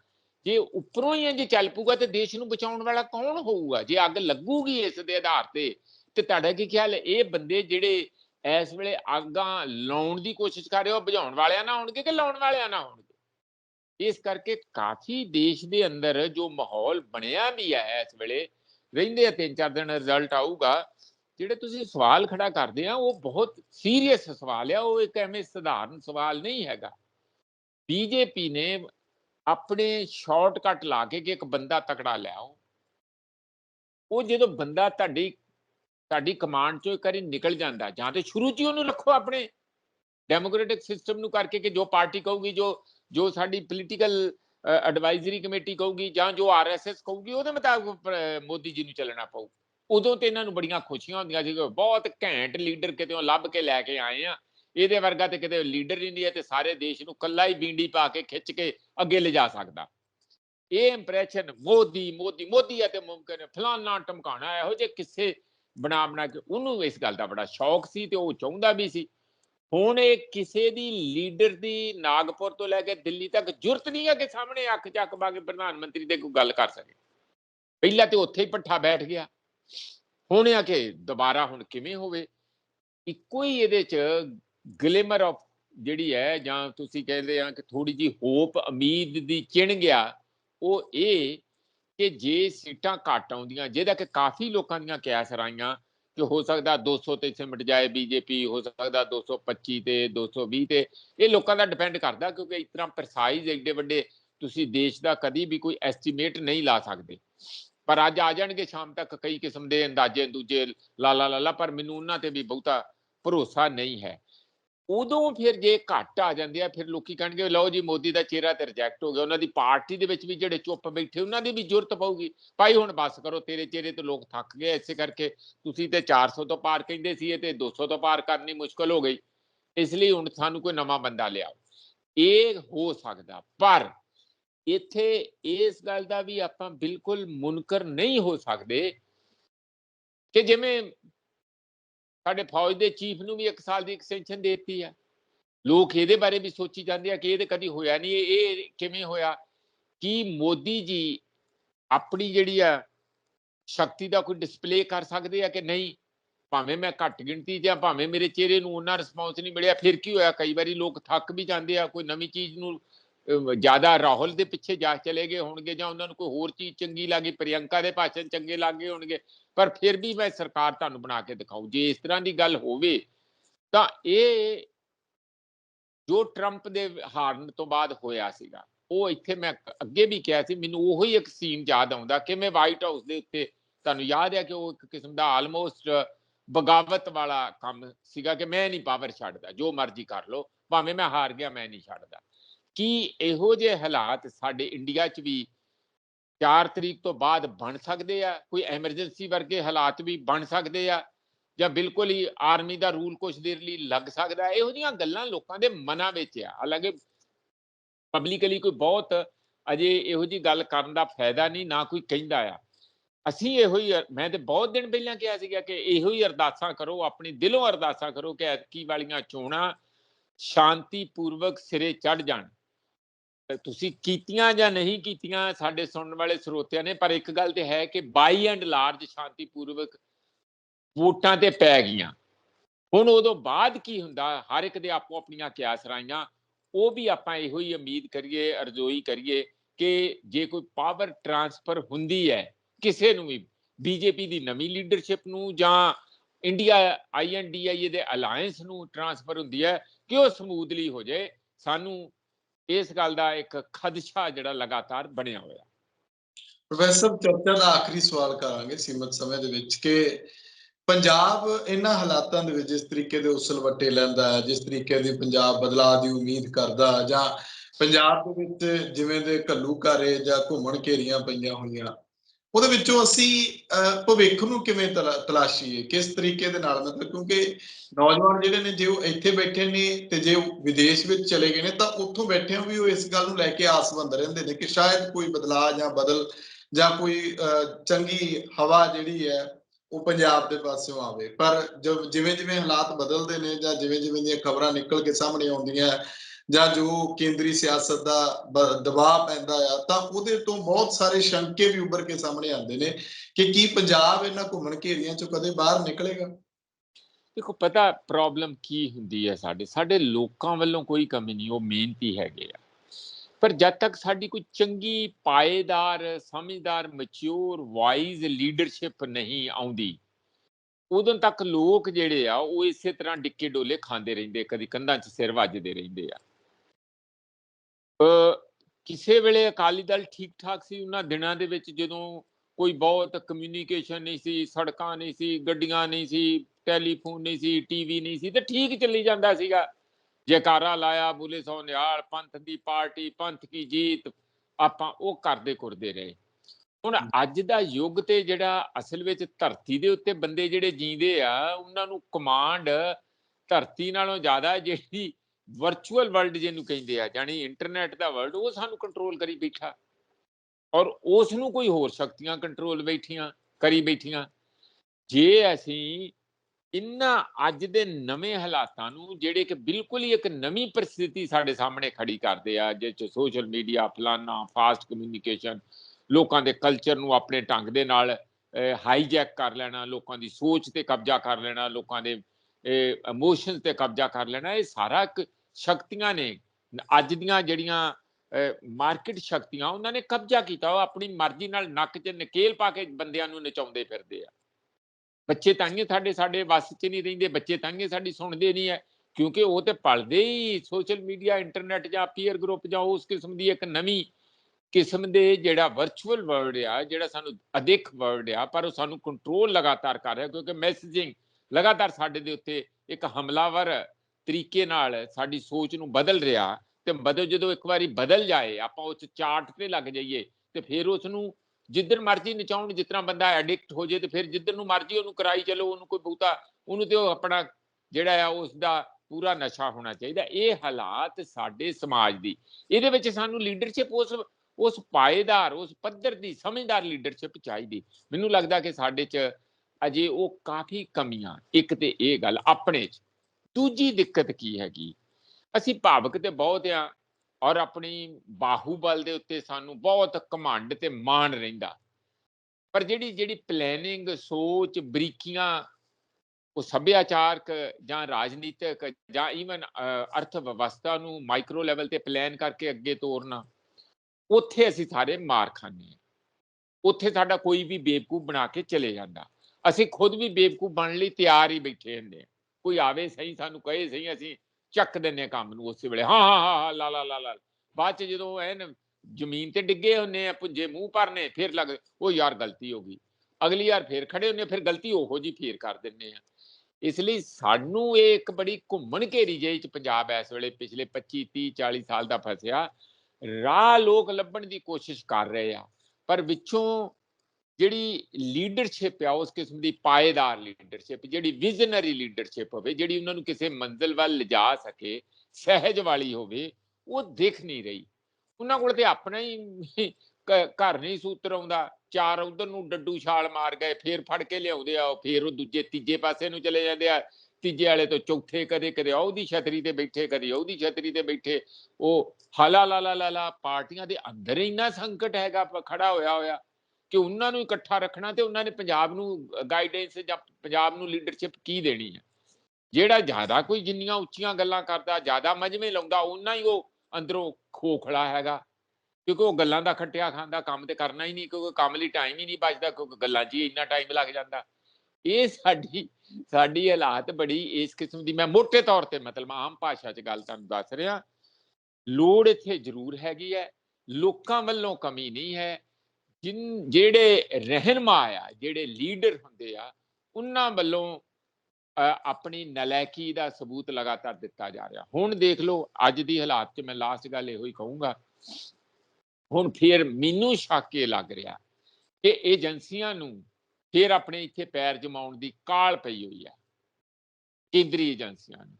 ਜੇ ਉੱਪਰੋਂ ਹੀ ਇੰਜ ਚੱਲ ਪੂਗਾ ਤੇ ਦੇਸ਼ ਨੂੰ ਬਚਾਉਣ ਵਾਲਾ ਕੌਣ ਹੋਊਗਾ? ਜੇ ਅੱਗ ਲੱਗੂਗੀ ਇਸ ਦੇ ਆਧਾਰ ਤੇ ਤੇ ਤੁਹਾਡਾ ਕੀ ਖਿਆਲ ਇਹ ਬੰਦੇ ਜਿਹੜੇ ਇਸ ਵੇਲੇ ਅੱਗਾਂ ਲਾਉਣ ਦੀ ਕੋਸ਼ਿਸ਼ ਕਰ ਰਹੇ ਹੋ ਬੁਝਾਉਣ ਵਾਲਿਆਂ ਨਾ ਹੋਣਗੇ ਕਿ ਲਾਉਣ ਵਾਲਿਆਂ ਨਾ ਹੋਣਗੇ ਇਸ ਕਰਕੇ ਕਾਫੀ ਦੇਸ਼ ਦੇ ਅੰਦਰ ਜੋ ਮਾਹੌਲ ਬਣਿਆ ਵੀ ਹੈ ਇਸ ਵੇਲੇ, ਰਹਿੰਦੇ ਆ ਤਿੰਨ ਚਾਰ ਦਿਨ ਰਿਜ਼ਲਟ ਆਊਗਾ, ਜਿਹੜੇ ਤੁਸੀਂ ਸਵਾਲ ਖੜਾ ਕਰਦੇ ਆ, ਉਹ ਬਹੁਤ ਸੀਰੀਅਸ ਸਵਾਲ ਆ, ਉਹ ਇੱਕ ਐਵੇਂ ਸਧਾਰਨ ਸਵਾਲ ਨਹੀਂ ਹੈਗਾ। ਬੀਜੇਪੀ ਨੇ ਆਪਣੇ ਸ਼ਾਰਟਕਟ ਲਾ ਕੇ ਕਿ ਇੱਕ ਬੰਦਾ ਤਕੜਾ ਲਿਆਓ ਉਹ ਜਦੋਂ ਬੰਦਾ ਤੁਹਾਡੀ ਤੁਹਾਡੀ ਕਮਾਂਡ ਚੋਂ ਇੱਕ ਵਾਰੀ ਨਿਕਲ ਜਾਂਦਾ, ਜਾਂ ਤੇ ਸ਼ੁਰੂ 'ਚ ਹੀ ਉਹਨੂੰ ਰੱਖੋ ਆਪਣੇ ਡੈਮੋਕ੍ਰੈਟਿਕ ਸਿਸਟਮ ਨੂੰ ਕਰਕੇ ਕਿ ਜੋ ਪਾਰਟੀ ਕਹੂਗੀ, ਜੋ ਜੋ ਸਾਡੀ ਪੋਲੀਟੀਕਲ ਐਡਵਾਈਜ਼ਰੀ ਕਮੇਟੀ ਕਹੂਗੀ, ਜਾਂ ਜੋ ਆਰਐਸਐਸ ਕਹੂਗੀ, ਉਹਦੇ ਮੁਤਾਬਕ ਮੋਦੀ ਜੀ ਨੂੰ ਚੱਲਣਾ ਪਊ। ਉਦੋਂ ਤੇ ਇਹਨਾਂ ਨੂੰ ਬੜੀਆਂ ਖੁਸ਼ੀਆਂ ਹੁੰਦੀਆਂ ਸੀ ਬਹੁਤ ਘੈਂਟ ਲੀਡਰ ਕਿਤੇ ਲੱਭ ਕੇ ਲੈ ਕੇ ਆਏ ਆ। ਇਹਦੇ ਵਰਗਾ ਤੇ ਕਿਤੇ ਲੀਡਰ ਹੀ ਨਹੀਂ ਹੈ ਤੇ ਸਾਰੇ ਦੇਸ਼ ਨੂੰ ਕੱਲਾ ਹੀ ਬੀਂਡੀ ਪਾ ਕੇ ਖਿੱਚ ਕੇ ਅੱਗੇ ਲਿਜਾ ਸਕਦਾ। ਇਹ ਇੰਪ੍ਰੈਸ਼ਨ ਮੋਦੀ ਮੋਦੀ ਮੋਦੀ ਹੈ ਤੇ ਮੁਮਕਿਨ ਹੈ, ਫਲਾਨਾ ਟਮਕਾਣਾ ਇਹੋ ਜਿਹੇ ਕਿਸੇ ਬਣਾ ਬਣਾ ਕੇ ਉਹਨੂੰ ਇਸ ਗੱਲ ਦਾ ਬੜਾ ਸ਼ੌਕ ਸੀ ਤੇ ਉਹ ਚਾਹੁੰਦਾ ਵੀ ਸੀ। ਹੁਣ ਇਹ ਕਿਸੇ ਦੀ ਲੀਡਰ ਦੀ ਨਾਗਪੁਰ ਤੋਂ ਲੈ ਕੇ ਦਿੱਲੀ ਤੱਕ ਜੁਰਤ ਨਹੀਂ ਹੈ ਕਿ ਸਾਹਮਣੇ ਅੱਖ ਚੱਕ ਪਾ ਕੇ ਪ੍ਰਧਾਨ ਮੰਤਰੀ ਦੇ ਕੋਈ ਗੱਲ ਕਰ ਸਕੇ। ਪਹਿਲਾਂ ਤੇ ਉੱਥੇ ਹੀ ਪੱਠਾ ਬੈਠ ਗਿਆ। ਹੁਣ ਆ ਕੇ ਦੁਬਾਰਾ ਹੁਣ ਕਿਵੇਂ ਹੋਵੇ? ਇੱਕੋ ਹੀ ਇਹਦੇ ਚ ਗਲਿਮਰ ਆਫ ਜਿਹੜੀ ਹੈ, ਜਾਂ ਤੁਸੀਂ ਕਹਿੰਦੇ ਆ ਕਿ ਥੋੜੀ ਜੀ ਹੋਪ ਉਮੀਦ ਦੀ ਚਿਣ ਗਿਆ, ਉਹ ਇਹ ਕਿ ਜੇ ਸੀਟਾਂ ਘੱਟ ਆਉਂਦੀਆਂ, ਜਿਹਦਾ ਕਿ ਕਾਫੀ ਲੋਕਾਂ ਦੀਆਂ ਕਿਆਸ ਰਾਈਆਂ, ਕਿ ਹੋ ਸਕਦਾ 200 ਤੇ ਸਿਮਟ ਜਾਏ ਬੀਜੇਪੀ, ਹੋ ਸਕਦਾ 225 ਤੇ 220 ਤੇ, ਇਹ ਲੋਕਾਂ ਦਾ ਡਿਪੈਂਡ ਕਰਦਾ ਕਿਉਂਕਿ ਇਸ ਤਰ੍ਹਾਂ ਪ੍ਰਸਾਈਜ਼ ਐਡੇ ਵੱਡੇ ਤੁਸੀਂ ਦੇਸ਼ ਦਾ ਕਦੀ ਵੀ ਕੋਈ ਐਸਟੀਮੇਟ ਨਹੀਂ ਲਾ ਸਕਦੇ। ਪਰ ਅੱਜ ਆ ਜਾਣਗੇ, ਸ਼ਾਮ ਤੱਕ ਕਈ ਕਿਸਮ ਦੇ ਅੰਦਾਜ਼ੇ, ਦੂਜੇ ਲਾਲਾ ਲਾਲਾ ਪਰ ਮੈਨੂੰ ਉਹਨਾਂ ਤੇ ਵੀ ਬਹੁਤਾ ਭਰੋਸਾ ਨਹੀਂ ਹੈ। ਉਦੋਂ ਫਿਰ ਜੇ ਘੱਟ ਆ ਜਾਂਦੇ ਆ, ਫਿਰ ਲੋਕੀ ਕਹਿਣਗੇ, ਲਓ ਜੀ ਮੋਦੀ ਦਾ ਚਿਹਰਾ ਤੇ ਰਿਜੈਕਟ ਹੋ ਗਿਆ। ਉਹਨਾਂ ਦੀ ਪਾਰਟੀ ਦੇ ਵਿੱਚ ਵੀ ਜਿਹੜੇ ਚੁੱਪ ਬੈਠੇ, ਉਹਨਾਂ ਦੀ ਵੀ ਜ਼ਰੂਰਤ ਪਊਗੀ। ਭਾਈ ਹੁਣ ਬਸ ਕਰੋ, ਤੇਰੇ ਚਿਹਰੇ ਤੋਂ ਲੋਕ ਥੱਕ ਗਏ ਇਸੇ ਕਰਕੇ। ਤੁਸੀਂ ਤੇ 400 ਤੋਂ ਪਾਰ ਕਹਿੰਦੇ ਸੀ ਤੇ 200 ਤੋਂ ਪਾਰ ਕਰਨੀ ਮੁਸ਼ਕਲ ਹੋ ਗਈ। ਇਸ ਲਈ ਹੁਣ ਸਾਨੂੰ ਕੋਈ ਨਵਾਂ ਬੰਦਾ ਲਿਆਓ। ਇਹ ਹੋ ਸਕਦਾ, ਪਰ ਇੱਥੇ ਇਸ ਗੱਲ ਦਾ ਵੀ ਆਪਾਂ ਬਿਲਕੁਲ ਮੁਨਕਰ ਨਹੀਂ ਹੋ ਸਕਦੇ ਕਿ ਜਿਵੇਂ ਸਾਡੇ ਫੌਜ ਦੇ ਚੀਫ ਨੂੰ ਵੀ 1 ਸਾਲ ਦੀ ਐਕਸਟੈਂਸ਼ਨ ਦਿੱਤੀ ਆ। ਲੋਕ ਇਹਦੇ ਬਾਰੇ ਵੀ ਸੋਚੀ ਜਾਂਦੇ ਆ ਕਿ ਇਹ ਤੇ ਕਦੀ ਹੋਇਆ ਨਹੀਂ, ਇਹ ਕਿਵੇਂ ਹੋਇਆ? ਕਿ ਮੋਦੀ ਜੀ ਆਪਣੀ ਜਿਹੜੀ ਆ ਸ਼ਕਤੀ ਦਾ ਕੋਈ ਡਿਸਪਲੇ ਕਰ ਸਕਦੇ ਆ ਕਿ ਨਹੀਂ? ਭਾਵੇਂ ਮੈਂ ਘੱਟ ਗਿਣਤੀ ਜਾਂ ਭਾਵੇਂ ਮੇਰੇ ਚਿਹਰੇ ਨੂੰ ਉਹਨਾਂ ਰਿਸਪੌਂਸ ਨਹੀਂ ਮਿਲਿਆ, ਫਿਰ ਕੀ ਹੋਇਆ? ਕਈ ਵਾਰੀ ਲੋਕ ਥੱਕ ਵੀ ਜਾਂਦੇ ਆ, ਕੋਈ ਨਵੀਂ ਚੀਜ਼ ਨੂੰ ਜ਼ਿਆਦਾ ਰਾਹੁਲ ਦੇ ਪਿੱਛੇ ਜਾ ਚਲੇ ਗਏ ਹੋਣਗੇ ਜਾਂ ਉਹਨਾਂ ਨੂੰ ਕੋਈ ਹੋਰ ਚੀਜ਼ ਚੰਗੀ ਲੱਗੀ ਪ੍ਰਿਯੰਕਾ ਦੇ ਭਾਸ਼ਣ ਚੰਗੇ ਲੱਗੇ ਹੋਣਗੇ। ਪਰ ਫਿਰ ਵੀ ਮੈਂ ਸਰਕਾਰ ਤੁਹਾਨੂੰ ਬਣਾ ਕੇ ਦਿਖਾਉ ਜੇ ਇਸ ਤਰ੍ਹਾਂ ਦੀ ਗੱਲ ਹੋਵੇ, ਤਾਂ ਇਹ ਜੋ ਟਰੰਪ ਦੇ ਹਾਰਨ ਤੋਂ ਬਾਅਦ ਹੋਇਆ ਸੀਗਾ, ਉਹ ਇੱਥੇ ਮੈਂ ਅੱਗੇ ਵੀ ਕਿਹਾ ਸੀ, ਮੈਨੂੰ ਉਹੀ ਇੱਕ ਸੀਨ ਯਾਦ ਆਉਂਦਾ ਕਿ ਮੈਂ ਵਾਈਟ ਹਾਊਸ ਦੇ ਉੱਤੇ, ਤੁਹਾਨੂੰ ਯਾਦ ਹੈ ਕਿ ਉਹ ਇੱਕ ਕਿਸਮ ਦਾ ਆਲਮੋਸਟ ਬਗਾਵਤ ਵਾਲਾ ਕੰਮ ਸੀਗਾ ਕਿ ਮੈਂ ਨਹੀਂ ਪਾਵਰ ਛੱਡਦਾ, ਜੋ ਮਰਜ਼ੀ ਕਰ ਲਓ, ਭਾਵੇਂ ਮੈਂ ਹਾਰ ਗਿਆ, ਮੈਂ ਨਹੀਂ ਛੱਡਦਾ। ਕੀ ਇਹੋ ਜਿਹੇ ਹਾਲਾਤ ਸਾਡੇ ਇੰਡੀਆ 'ਚ ਵੀ 4 ਤਰੀਕ ਤੋਂ ਬਾਅਦ ਬਣ ਸਕਦੇ ਆ, ਕੋਈ ਐਮਰਜੈਂਸੀ ਵਰਗੇ ਹਾਲਾਤ ਵੀ ਬਣ ਸਕਦੇ ਆ, ਜਾਂ ਬਿਲਕੁਲ ਹੀ ਆਰਮੀ ਦਾ ਰੂਲ ਕੁਝ ਦੇਰ ਲਈ ਲੱਗ ਸਕਦਾ, ਇਹੋ ਜਿਹੀਆਂ ਗੱਲਾਂ ਲੋਕਾਂ ਦੇ ਮਨਾਂ ਵਿੱਚ ਆ। ਹਾਲਾਂਕਿ ਪਬਲਿਕਲੀ ਕੋਈ ਬਹੁਤ ਅਜੇ ਇਹੋ ਜੀ ਗੱਲ ਕਰਨ ਦਾ ਫਾਇਦਾ ਨਹੀਂ, ਨਾ ਕੋਈ ਕਹਿੰਦਾ ਆ। ਅਸੀਂ ਇਹੋ ਹੀ ਮੈਂ ਤੇ ਬਹੁਤ ਦਿਨ ਪਹਿਲਾਂ ਕਿਹਾ ਸੀਗਾ ਕਿ ਇਹੋ ਹੀ ਅਰਦਾਸਾਂ ਕਰੋ, ਆਪਣੇ ਦਿਲੋਂ ਅਰਦਾਸਾਂ ਕਰੋ ਕਿ ਐਤਕੀ ਵਾਲੀਆਂ ਚੋਣਾਂ ਸ਼ਾਂਤੀਪੂਰਵਕ ਸਿਰੇ ਚੜ ਜਾਣ। ਤੁਸੀਂ ਕੀਤੀਆਂ ਜਾਂ ਨਹੀਂ ਕੀਤੀਆਂ ਸਾਡੇ ਸੁਣਨ ਵਾਲੇ ਸਰੋਤਿਆਂ ਨੇ, ਪਰ ਇੱਕ ਗੱਲ ਤੇ ਹੈ ਕਿ ਬਾਈ ਐਂਡ ਲਾਰਜ ਸ਼ਾਂਤੀਪੂਰਵਕ ਵੋਟਾਂ ਤੇ ਪੈ ਗਈਆਂ। ਹੁਣ ਉਦੋਂ ਬਾਅਦ ਕੀ ਹੁੰਦਾ? ਹਰ ਇੱਕ ਦੇ ਆਪੋ ਆਪਣੀਆਂ ਕਿਆਸ ਰਾਈਆਂ। ਉਹ ਵੀ ਆਪਾਂ ਇਹੋ ਹੀ ਉਮੀਦ ਕਰੀਏ, ਅਰਜ਼ੋਈ ਕਰੀਏ ਕਿ ਜੇ ਕੋਈ ਪਾਵਰ ਟਰਾਂਸਫਰ ਹੁੰਦੀ ਹੈ, ਕਿਸੇ ਨੂੰ ਵੀ, ਬੀਜੇਪੀ ਦੀ ਨਵੀਂ ਲੀਡਰਸ਼ਿਪ ਨੂੰ ਜਾਂ ਇੰਡੀਆ ਆਈਐਨਡੀਆਈਏ ਦੇ ਅਲਾਈਅੰਸ ਨੂੰ ਟਰਾਂਸਫਰ ਹੁੰਦੀ ਹੈ, ਕਿ ਉਹ ਸਮੂਥਲੀ ਹੋ ਜਾਏ, ਸਾਨੂੰ ਇਸ ਗੱਲ ਦਾ ਇੱਕ ਖਦਸ਼ਾ ਜਿਹੜਾ ਲਗਾਤਾਰ ਬਣਿਆ ਹੋਇਆ। ਪ੍ਰੋਫੈਸਰ ਚਰਚਾ ਦਾ ਆਖਰੀ ਸਵਾਲ ਕਰਾਂਗੇ ਸੀਮਤ ਸਮੇਂ ਦੇ ਵਿੱਚ ਕਿ ਪੰਜਾਬ ਇਹਨਾਂ ਹਾਲਾਤਾਂ ਦੇ ਵਿੱਚ ਜਿਸ ਤਰੀਕੇ ਦੇ ਉਸਲ ਵੱਟੇ ਲੈਂਦਾ ਹੈ, ਜਿਸ ਤਰੀਕੇ ਦੀ ਪੰਜਾਬ ਬਦਲਾਅ ਦੀ ਉਮੀਦ ਕਰਦਾ ਜਾਂ ਪੰਜਾਬ ਦੇ ਵਿੱਚ ਜਿਵੇਂ ਦੇ ਘੱਲੂ ਘਾਰੇ ਜਾਂ ਘੁੰਮਣ ਘੇਰੀਆਂ ਪਈਆਂ ਹੋਈਆਂ ਉਹਦੇ ਵਿੱਚੋਂ ਅਸੀਂ ਅਹ, ਭਵਿੱਖ ਨੂੰ ਕਿਵੇਂ ਤਲਾ- ਤਲਾਸ਼ੀਏ? ਕਿਸ ਤਰੀਕੇ ਦੇ ਨਾਲ? ਮਤਲਬ ਕਿਉਂਕਿ ਨੌਜਵਾਨ ਜਿਹੜੇ ਨੇ ਜੇ ਉਹ ਇੱਥੇ ਬੈਠੇ ਨੇ ਤੇ ਜੇ ਉਹ ਵਿਦੇਸ਼ ਵਿੱਚ ਚਲੇ ਗਏ ਨੇ ਤਾਂ ਉੱਥੋਂ ਬੈਠਿਆਂ ਵੀ ਉਹ ਇਸ ਗੱਲ ਨੂੰ ਲੈ ਕੇ ਆਸਵੰਦ ਰਹਿੰਦੇ ਨੇ ਕਿ ਸ਼ਾਇਦ ਕੋਈ ਬਦਲਾਅ ਜਾਂ ਬਦਲ ਜਾਂ ਕੋਈ ਅਹ, ਚੰਗੀ ਹਵਾ ਜਿਹੜੀ ਹੈ ਉਹ ਪੰਜਾਬ ਦੇ ਪਾਸਿਓਂ ਆਵੇ। ਪਰ ਜਿਵੇਂ ਜਿਵੇਂ ਹਾਲਾਤ ਬਦਲਦੇ ਨੇ ਜਾਂ ਜਿਵੇਂ ਜਿਵੇਂ ਦੀਆਂ ਖਬਰਾਂ ਨਿਕਲ ਕੇ ਸਾਹਮਣੇ ਆਉਂਦੀਆਂ ਜਾਂ ਜੋ ਕੇਂਦਰੀ ਸਿਆਸਤ ਦਾ ਦਬਾਅ ਪੈਂਦਾ ਆ, ਤਾਂ ਉਹਦੇ ਤੋਂ ਬਹੁਤ ਸਾਰੇ ਸ਼ੰਕੇ ਵੀ ਉੱਭਰ ਕੇ ਸਾਹਮਣੇ ਆਉਂਦੇ ਨੇ ਕਿ ਕੀ ਪੰਜਾਬ ਇਹਨਾਂ ਘੁੰਮਣ ਘੇਰੀਆਂ ਚੋਂ ਕਦੇ ਬਾਹਰ ਨਿਕਲੇਗਾ? ਦੇਖੋ, ਪਤਾ ਪ੍ਰੋਬਲਮ ਕੀ ਹੁੰਦੀ ਹੈ ਸਾਡੇ ਸਾਡੇ ਲੋਕਾਂ ਵੱਲੋਂ ਕੋਈ ਕਮੀ ਨਹੀਂ, ਉਹ ਮਿਹਨਤੀ ਹੈਗੇ ਆ। ਪਰ ਜਦ ਤੱਕ ਸਾਡੀ ਕੋਈ ਚੰਗੀ ਪਾਏਦਾਰ, ਸਮਝਦਾਰ ਮੈਚੁਰ ਵਾਈਜ਼ ਲੀਡਰਸ਼ਿਪ ਨਹੀਂ ਆਉਂਦੀ, ਉਦੋਂ ਤੱਕ ਲੋਕ ਜਿਹੜੇ ਆ, ਉਹ ਇਸੇ ਤਰ੍ਹਾਂ ਡਿੱਕੇ ਡੋਲੇ ਖਾਂਦੇ ਰਹਿੰਦੇ ਕਦੀ ਕੰਧਾਂ 'ਚ ਸਿਰ ਵੱਜਦੇ ਰਹਿੰਦੇ ਆ। ਕਿਸੇ ਵੇਲੇ ਅਕਾਲੀ ਦਲ ਠੀਕ ਠਾਕ ਸੀ ਉਹਨਾਂ ਦਿਨਾਂ ਦੇ ਵਿੱਚ ਜਦੋਂ ਕੋਈ ਬਹੁਤ ਕਮਿਊਨੀਕੇਸ਼ਨ ਨਹੀਂ ਸੀ ਸੜਕਾਂ ਨਹੀਂ ਸੀ ਗੱਡੀਆਂ ਨਹੀਂ ਸੀ ਟੈਲੀਫੋਨ ਨਹੀਂ ਸੀ ਟੀਵੀ ਨਹੀਂ ਸੀ ਤੇ ਠੀਕ ਚੱਲੀ ਜਾਂਦਾ ਸੀਗਾ। ਜੈਕਾਰਾ ਲਾਇਆ ਬੁਲੇ ਸੋ ਨਿਹਾਲ ਪੰਥ ਦੀ ਪਾਰਟੀ ਪੰਥ ਕੀ ਜੀਤ ਆਪਾਂ ਉਹ ਕਰਦੇ ਕੁਰਦੇ ਰਹੇ। ਹੁਣ ਅੱਜ ਦਾ ਯੁੱਗ ਤੇ ਜਿਹੜਾ ਅਸਲ ਵਿੱਚ ਧਰਤੀ ਦੇ ਉੱਤੇ ਬੰਦੇ ਜਿਹੜੇ ਜੀਂਦੇ ਆ ਉਹਨਾਂ ਨੂੰ ਕਮਾਂਡ ਧਰਤੀ ਨਾਲੋਂ ਜ਼ਿਆਦਾ ਜਿਹੜੀ ਵਰਚੁਅਲ ਵਰਲਡ ਜਿਹਨੂੰ ਕਹਿੰਦੇ ਆ ਜਾਨੀ ਇੰਟਰਨੈਟ ਦਾ ਵਰਲਡ ਉਹ ਸਾਨੂੰ ਕੰਟਰੋਲ ਕਰੀ ਬੈਠਾ। ਔਰ ਉਸ ਨੂੰ ਕੋਈ ਹੋਰ ਸ਼ਕਤੀਆਂ ਕੰਟਰੋਲ ਬੈਠੀਆਂ, ਕਰੀ ਬੈਠੀਆਂ। ਜੇ ਅਸੀਂ ਇਨ੍ਹਾਂ ਅੱਜ ਦੇ ਨਵੇਂ ਹਾਲਾਤਾਂ ਨੂੰ, ਜਿਹੜੇ ਕਿ ਬਿਲਕੁਲ ਹੀ ਇੱਕ ਨਵੀਂ ਪਰਿਸਥਿਤੀ ਸਾਡੇ ਸਾਹਮਣੇ ਖੜੀ ਕਰਦੇ ਆ ਜਿਸ ਚ ਸੋਸ਼ਲ ਮੀਡੀਆ ਫਲਾਨਾ ਫਾਸਟ ਕਮਿਊਨੀਕੇਸ਼ਨ ਲੋਕਾਂ ਦੇ ਕਲਚਰ ਨੂੰ ਆਪਣੇ ਢੰਗ ਦੇ ਨਾਲ ਹਾਈਜੈਕ ਕਰ ਲੈਣਾ, ਲੋਕਾਂ ਦੀ ਸੋਚ ਤੇ ਕਬਜ਼ਾ ਕਰ ਲੈਣਾ, ਲੋਕਾਂ ਦੇ ਇਮੋਸ਼ਨਸ ਤੇ ਕਬਜ਼ਾ ਕਰ ਲੈਣਾ, ਇਹ ਸਾਰਾ ਇੱਕ ਸ਼ਕਤੀਆਂ ਨੇ। ਅੱਜ ਦੀਆਂ ਜਿਹੜੀਆਂ ਮਾਰਕੀਟ ਸ਼ਕਤੀਆਂ, ਉਹਨਾਂ ਨੇ ਕਬਜ਼ਾ ਕੀਤਾ। ਉਹ ਆਪਣੀ ਮਰਜ਼ੀ ਨਾਲ ਨੱਕ 'ਚ ਨਕੇਲ ਪਾ ਕੇ ਬੰਦਿਆਂ ਨੂੰ ਨਚਾਉਂਦੇ ਫਿਰਦੇ ਆ। ਬੱਚੇ ਤਾਂਗੇ ਸਾਡੇ ਸਾਡੇ ਵੱਸ 'ਚ ਨਹੀਂ ਰਹਿੰਦੇ, ਬੱਚੇ ਤਾਂਗੇ ਸਾਡੀ ਸੁਣਦੇ ਨਹੀਂ ਹੈ। ਕਿਉਂਕਿ ਉਹ ਤੇ ਪਲਦੇ ਹੀ ਸੋਸ਼ਲ ਮੀਡੀਆ ਇੰਟਰਨੈਟ ਜਾਂ ਪੀਅਰ ਗਰੁੱਪ ਜਾਂ ਉਸ ਕਿਸਮ ਦੀ ਇੱਕ ਨਵੀਂ ਕਿਸਮ ਦੇ ਜਿਹੜਾ ਵਰਚੁਅਲ ਵਰਲਡ ਆ, ਜਿਹੜਾ ਸਾਨੂੰ ਅਦਿੱਖ ਵਰਲਡ ਆ, ਪਰ ਉਹ ਸਾਨੂੰ ਕੰਟਰੋਲ ਲਗਾਤਾਰ ਕਰ ਰਿਹਾ, ਕਿਉਂਕਿ ਮੈਸੇਜਿੰਗ ਲਗਾਤਾਰ ਸਾਡੇ ਦੇ ਉੱਤੇ ਇੱਕ ਹਮਲਾਵਰ ਤਰੀਕੇ ਨਾਲ ਸਾਡੀ ਸੋਚ ਨੂੰ ਬਦਲ ਰਿਹਾ ਤੇ ਬਦਲ ਜਦੋਂ ਇੱਕ ਵਾਰੀ ਬਦਲ ਜਾਏ, ਆਪਾਂ ਉਸ ਚਾਰਟ ਤੇ ਲੱਗ ਜਾਈਏ ਤੇ ਫਿਰ ਉਸ ਨੂੰ ਜਿੱਧਰ ਮਰਜ਼ੀ ਨਚਾਉਣ ਜਿਤਨਾ ਬੰਦਾ ਐਡਿਕਟ ਹੋ ਜੇ ਤੇ ਫਿਰ ਜਿੱਧਰ ਨੂੰ ਮਰਜ਼ੀ ਉਹਨੂੰ ਕਰਾਈ ਚਲੋ, ਉਹਨੂੰ ਕੋਈ ਬਹੁਤਾ, ਉਹਨੂੰ ਤੇ ਉਹ ਆਪਣਾ ਜਿਹੜਾ ਆ ਉਸ ਦਾ ਪੂਰਾ ਨਸ਼ਾ ਹੋਣਾ ਚਾਹੀਦਾ। ਇਹ ਹਾਲਾਤ ਸਾਡੇ ਸਮਾਜ ਦੀ। ਇਹਦੇ ਵਿੱਚ ਸਾਨੂੰ ਲੀਡਰਸ਼ਿਪ ਉਸ ਉਸ ਪਾਏਦਾਰ, ਉਸ ਪੱਧਰ ਦੀ ਸਮਝਦਾਰ ਲੀਡਰਸ਼ਿਪ ਚਾਹੀਦੀ। ਮੈਨੂੰ ਲੱਗਦਾ ਕਿ ਸਾਡੇ 'ਚ ਅਜੇ ਉਹ ਕਾਫੀ ਕਮੀਆਂ, ਇੱਕ ਤੇ ਇਹ ਗੱਲ ਆਪਣੇ 'ਚ। ਦੂਜੀ ਦਿੱਕਤ ਕੀ ਹੈਗੀ? ਅਸੀਂ ਭਾਵਕ ਤੇ ਬਹੁਤ ਆ ਔਰ ਆਪਣੀ ਬਾਹੂਬਲ ਦੇ ਉੱਤੇ ਸਾਨੂੰ ਬਹੁਤ ਘਮੰਡ ਤੇ ਮਾਣ ਰਹਿੰਦਾ। ਪਰ ਜਿਹੜੀ ਜਿਹੜੀ ਪਲੈਨਿੰਗ ਸੋਚ, ਬਰੀਕੀਆਂ ਉਹ ਸੱਭਿਆਚਾਰਕ ਜਾਂ ਰਾਜਨੀਤਿਕ ਜਾਂ ਈਵਨ ਅਰਥ ਵਿਵਸਥਾ ਨੂੰ ਮਾਈਕਰੋ ਲੈਵਲ ਤੇ ਪਲਾਨ ਕਰਕੇ ਅੱਗੇ ਤੋਰਨਾ, ਉੱਥੇ ਅਸੀਂ ਸਾਰੇ ਮਾਰ ਖਾਂਦੇ ਹਾਂ ਉੱਥੇ ਸਾਡਾ ਕੋਈ ਵੀ ਬੇਵਕੂਫ ਬਣਾ ਕੇ ਚਲੇ ਜਾਂਦਾ। ਅਸੀਂ ਖੁਦ ਵੀ ਬੇਵਕੂਫ ਬਣਨ ਲਈ ਤਿਆਰ ਹੀ ਬੈਠੇ ਹੁੰਦੇ ਆ ਕੋਈ ਆਵੇ ਸਹੀ, ਸਾਨੂੰ ਕਹੇ ਸਹੀ, ਅਸੀਂ ਚੱਕ ਦਿੰਨੇ ਕੰਮ ਨੂੰ ਉਸੇ ਵੇਲੇ। ਹਾਂ ਹਾਂ ਹਾਂ ਲਾ ਲਾ ਲਾ ਲਾ। ਬਾਅਦ ਚ ਜਦੋਂ ਐਨ ਜ਼ਮੀਨ ਤੇ ਡਿੱਗੇ ਹੁੰਨੇ ਆ ਪੁੱਜੇ ਮੂੰਹ ਭਰਨੇ, ਫਿਰ ਲੱਗ ਉਹ ਯਾਰ ਗਲਤੀ ਹੋ ਗਈ। ਅਗਲੀ ਵਾਰ ਫਿਰ ਖੜੇ ਹੁੰਨੇ ਫਿਰ ਗਲਤੀ ਉਹੋ ਜੀ ਫੇਰ ਕਰ ਦਿੰਨੇ ਆ ਇਸ ਲਈ ਸਾਨੂੰ ਇਹ ਇੱਕ ਬੜੀ ਘੁੰਮਣ ਘੇਰੀ ਜਿਹੀ ਚ ਪੰਜਾਬ ਇਸ ਵੇਲੇ ਪਿਛਲੇ 25 30 40 ਸਾਲ ਦਾ ਫਸਿਆ। ਰਾਹ ਲੋਕ ਲੱਭਣ ਦੀ ਕੋਸ਼ਿਸ਼ ਕਰ ਰਹੇ ਆ, ਪਰ ਵਿੱਚੋਂ ਜਿਹੜੀ ਲੀਡਰਸ਼ਿਪ ਆ, ਉਸ ਕਿਸਮ ਦੀ ਪਾਏਦਾਰ ਲੀਡਰਸ਼ਿਪ ਜਿਹੜੀ ਵਿਜ਼ਨਰੀ ਲੀਡਰਸ਼ਿਪ ਹੋਵੇ, ਜਿਹੜੀ ਉਹਨਾਂ ਨੂੰ ਕਿਸੇ ਮੰਜ਼ਿਲ ਵੱਲ ਲਿਜਾ ਸਕੇ, ਸਹਿਜ ਵਾਲੀ ਹੋਵੇ, ਉਹ ਦਿਖ ਨਹੀਂ ਰਹੀ। ਉਹਨਾਂ ਕੋਲ ਤੇ ਆਪਣਾ ਹੀ ਘਰ ਨਹੀਂ ਸੂਤਰ ਆਉਂਦਾ। ਚਾਰ ਉਧਰ ਨੂੰ ਡੱਡੂ ਛਾਲ ਮਾਰ ਗਏ, ਫੇਰ ਫੜ ਕੇ ਲਿਆਉਂਦੇ ਆ ਫੇਰ ਉਹ ਦੂਜੇ ਤੀਜੇ ਪਾਸੇ ਨੂੰ ਚਲੇ ਜਾਂਦੇ ਆ। ਤੀਜੇ ਵਾਲੇ ਤੋਂ ਚੌਥੇ ਕਦੇ ਕਦੇ ਉਹਦੀ ਛਤਰੀ ਤੇ ਬੈਠੇ, ਕਦੇ ਉਹਦੀ ਛਤਰੀ ਤੇ ਬੈਠੇ। ਉਹ ਹਾਲਾ ਲਾ ਲਾ ਲਾ ਪਾਰਟੀਆਂ ਦੇ ਅੰਦਰ ਇੰਨਾ ਸੰਕਟ ਹੈਗਾ ਖੜਾ ਹੋਇਆ ਹੋਇਆ। ਕਿ ਉਹਨਾਂ ਨੂੰ ਇਕੱਠਾ ਰੱਖਣਾ ਤੇ ਉਹਨਾਂ ਨੇ ਪੰਜਾਬ ਨੂੰ ਗਾਈਡੈਂਸ ਜਾਂ ਪੰਜਾਬ ਨੂੰ ਲੀਡਰਸ਼ਿਪ ਕੀ ਦੇਣੀ ਹੈ ਜਿਹੜਾ ਜ਼ਿਆਦਾ ਕੋਈ ਜਿੰਨੀਆਂ ਉੱਚੀਆਂ ਗੱਲਾਂ ਕਰਦਾ, ਜ਼ਿਆਦਾ ਮਜਮੇ ਲਾਉਂਦਾ ਉਹਨਾਂ ਹੀ ਉਹ ਅੰਦਰੋਂ ਖੋਖਲਾ ਹੈਗਾ। ਕਿਉਂਕਿ ਉਹ ਗੱਲਾਂ ਦਾ ਖੱਟਿਆ ਖਾਂਦਾ, ਕੰਮ ਤੇ ਕਰਨਾ ਹੀ ਨਹੀਂ, ਕਿਉਂਕਿ ਕੰਮ ਲਈ ਟਾਈਮ ਹੀ ਨਹੀਂ ਬਚਦਾ, ਕਿਉਂਕਿ ਗੱਲਾਂ 'ਚ ਹੀ ਇੰਨਾ ਟਾਈਮ ਲੱਗ ਜਾਂਦਾ। ਇਹ ਸਾਡੀ ਸਾਡੀ ਹਾਲਾਤ ਬੜੀ ਇਸ ਕਿਸਮ ਦੀ, ਮੈਂ ਮੋٹے ਤੌਰ ਤੇ ਮਤਲਬ ਆਮ ਭਾਸ਼ਾ 'ਚ ਗੱਲ ਤੁਹਾਨੂੰ ਦੱਸ ਰਿਹਾ, ਲੋੜ ਇੱਥੇ ਜ਼ਰੂਰ ਹੈਗੀ ਹੈ, ਲੋਕਾਂ ਵੱਲੋਂ ਕਮੀ ਨਹੀਂ ਹੈ ਜਿਨ, ਜਿਹੜੇ ਰਹਿਨਮਾ ਆ, ਜਿਹੜੇ ਲੀਡਰ ਹੁੰਦੇ ਆ, ਉਹਨਾਂ ਵੱਲੋਂ ਆਪਣੀ ਨਲਾਇਕੀ ਦਾ ਸਬੂਤ ਲਗਾਤਾਰ ਦਿੱਤਾ ਜਾ ਰਿਹਾ। ਹੁਣ ਦੇਖ ਲਓ, ਅੱਜ ਦੀ ਹਾਲਾਤ 'ਚ ਮੈਂ ਲਾਸਟ ਗੱਲ ਇਹੋ ਹੀ ਕਹੂੰਗਾ। ਹੁਣ ਫੇਰ ਮੈਨੂੰ ਸ਼ੱਕ ਇਹ ਲੱਗ ਰਿਹਾ ਕਿ ਏਜੰਸੀਆਂ ਨੂੰ ਫਿਰ ਆਪਣੇ ਇੱਥੇ ਪੈਰ ਜਮਾਉਣ ਦੀ ਕਾਲ ਪਈ ਹੋਈ ਆ। ਕੇਂਦਰੀ ਏਜੰਸੀਆਂ ਨੂੰ।